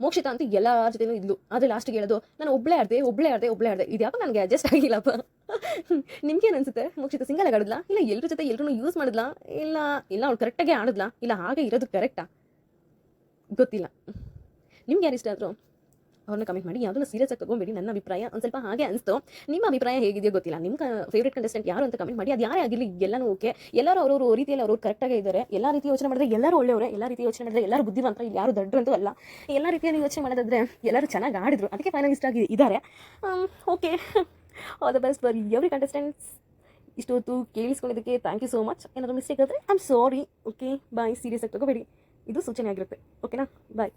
A: ಮೋಕ್ಷಿತ ಅಂತ ಎಲ್ಲ ಜೊತೆನೂ ಇದ್ಲು. ಆದರೆ ಲಾಸ್ಟಿಗೆ ಹೇಳೋದು, ನಾನು ಒಬ್ಳೇ ಆಡ್ದೆ ಒಬ್ಳೇ ಆಡ್ದೆ ಒಬ್ಳೇ ಆಡ್ದೆ. ಇದು ಯಾಕೆ ನನಗೆ ಅಡ್ಜಸ್ಟ್ ಆಗಿಲ್ಲಪ್ಪ. ನಿಮ್ಗೇನು ಅನ್ಸುತ್ತೆ? ಮೋಕ್ಷಿತ ಸಿಂಗಲ್ ಆಡಿದ್ಲಾ? ಇಲ್ಲ ಎಲ್ಲರ ಜೊತೆ ಎಲ್ಲರೂ ಯೂಸ್ ಮಾಡಿದ್ಲಾ? ಇಲ್ಲ ಇಲ್ಲ ಅವ್ಳು ಕರೆಕ್ಟಾಗಿ ಆಡಿದ್ಲಾ? ಇಲ್ಲ ಹಾಗೆ ಇರೋದು ಕರೆಕ್ಟಾ ಗೊತ್ತಿಲ್ಲ. ನಿಮ್ಗೆ ಯಾರು ಇಷ್ಟ ಆದರೂ? ಅವ್ರನ್ನ ಕಮೆಂಟ್ ಮಾಡಿ, ಯಾವುದನ್ನು ಸೀರಿಯಸ್ ಆಗಿ ತಗೊಂಬೇಡಿ ನನ್ನ ಅಭಿಪ್ರಾಯ ಒಂದು ಸ್ವಲ್ಪ ಹಾಗೆ ಅನಿಸ್ತು. ನಿಮ್ಮ ಅಭಿಪ್ರಾಯ ಹೇಗಿದೆಯೋ ಗೊತ್ತಿಲ್ಲ. ನಿಮ್ಮ ಫೇವ್ರೇಟ್ ಕಂಟೆಸ್ಟೆಂಟ್ ಯಾರು ಅಂತ ಕಮೆಂಟ್ ಮಾಡಿ, ಅದು ಯಾರೇ ಆಗಿರಲಿ, ಎಲ್ಲನೂ ಓಕೆ ಎಲ್ಲರೂ ಅವರು ರೀತಿಯಲ್ಲಿ ಅವರು ಕರೆಕ್ಟಾಗಿ ಇದ್ದಾರೆ ಎಲ್ಲ ರೀತಿ ಯೋಚನೆ ಮಾಡಿದ್ರೆ ಎಲ್ಲರೂ ಒಳ್ಳೆಯವರೇ, ಎಲ್ಲ ರೀತಿ ಯೋಚನೆ ಮಾಡಿದ್ರೆ ಎಲ್ಲರೂ ಬುದ್ಧಿವಂತ ಇಲ್ಲಿ ಯಾರು ದಡ್ರು ಅಂತೂ ಅಲ್ಲ. ಎಲ್ಲ ರೀತಿಯಲ್ಲಿ ಯೋಚನೆ ಮಾಡೋದಾದ್ರೆ ಎಲ್ಲರೂ ಚೆನ್ನಾಗಿ ಆಡಿದ್ರು. ಅದಕ್ಕೆ ಫೈನಲಿಸ್ಟ್ ಆಗಿ ಇದ್ದಾರೆ okay all the best for every contestants ಇಷ್ಟೊತ್ತು ಕೇಳಿಸ್ಕೊಂಡಿದ್ದಕ್ಕೆ ಥ್ಯಾಂಕ್ ಯು ಸೋ ಮಚ್ ಏನಾದರೂ ಮಿಸ್ಟೇಕ್ ಆದರೆ I am sorry okay bye serious ಆಗಿ ತಗೋಬೇಡಿ. ಇದು ಸೂಚನೆ ಆಗಿರುತ್ತೆ. ಓಕೆನಾ ಬಾಯ್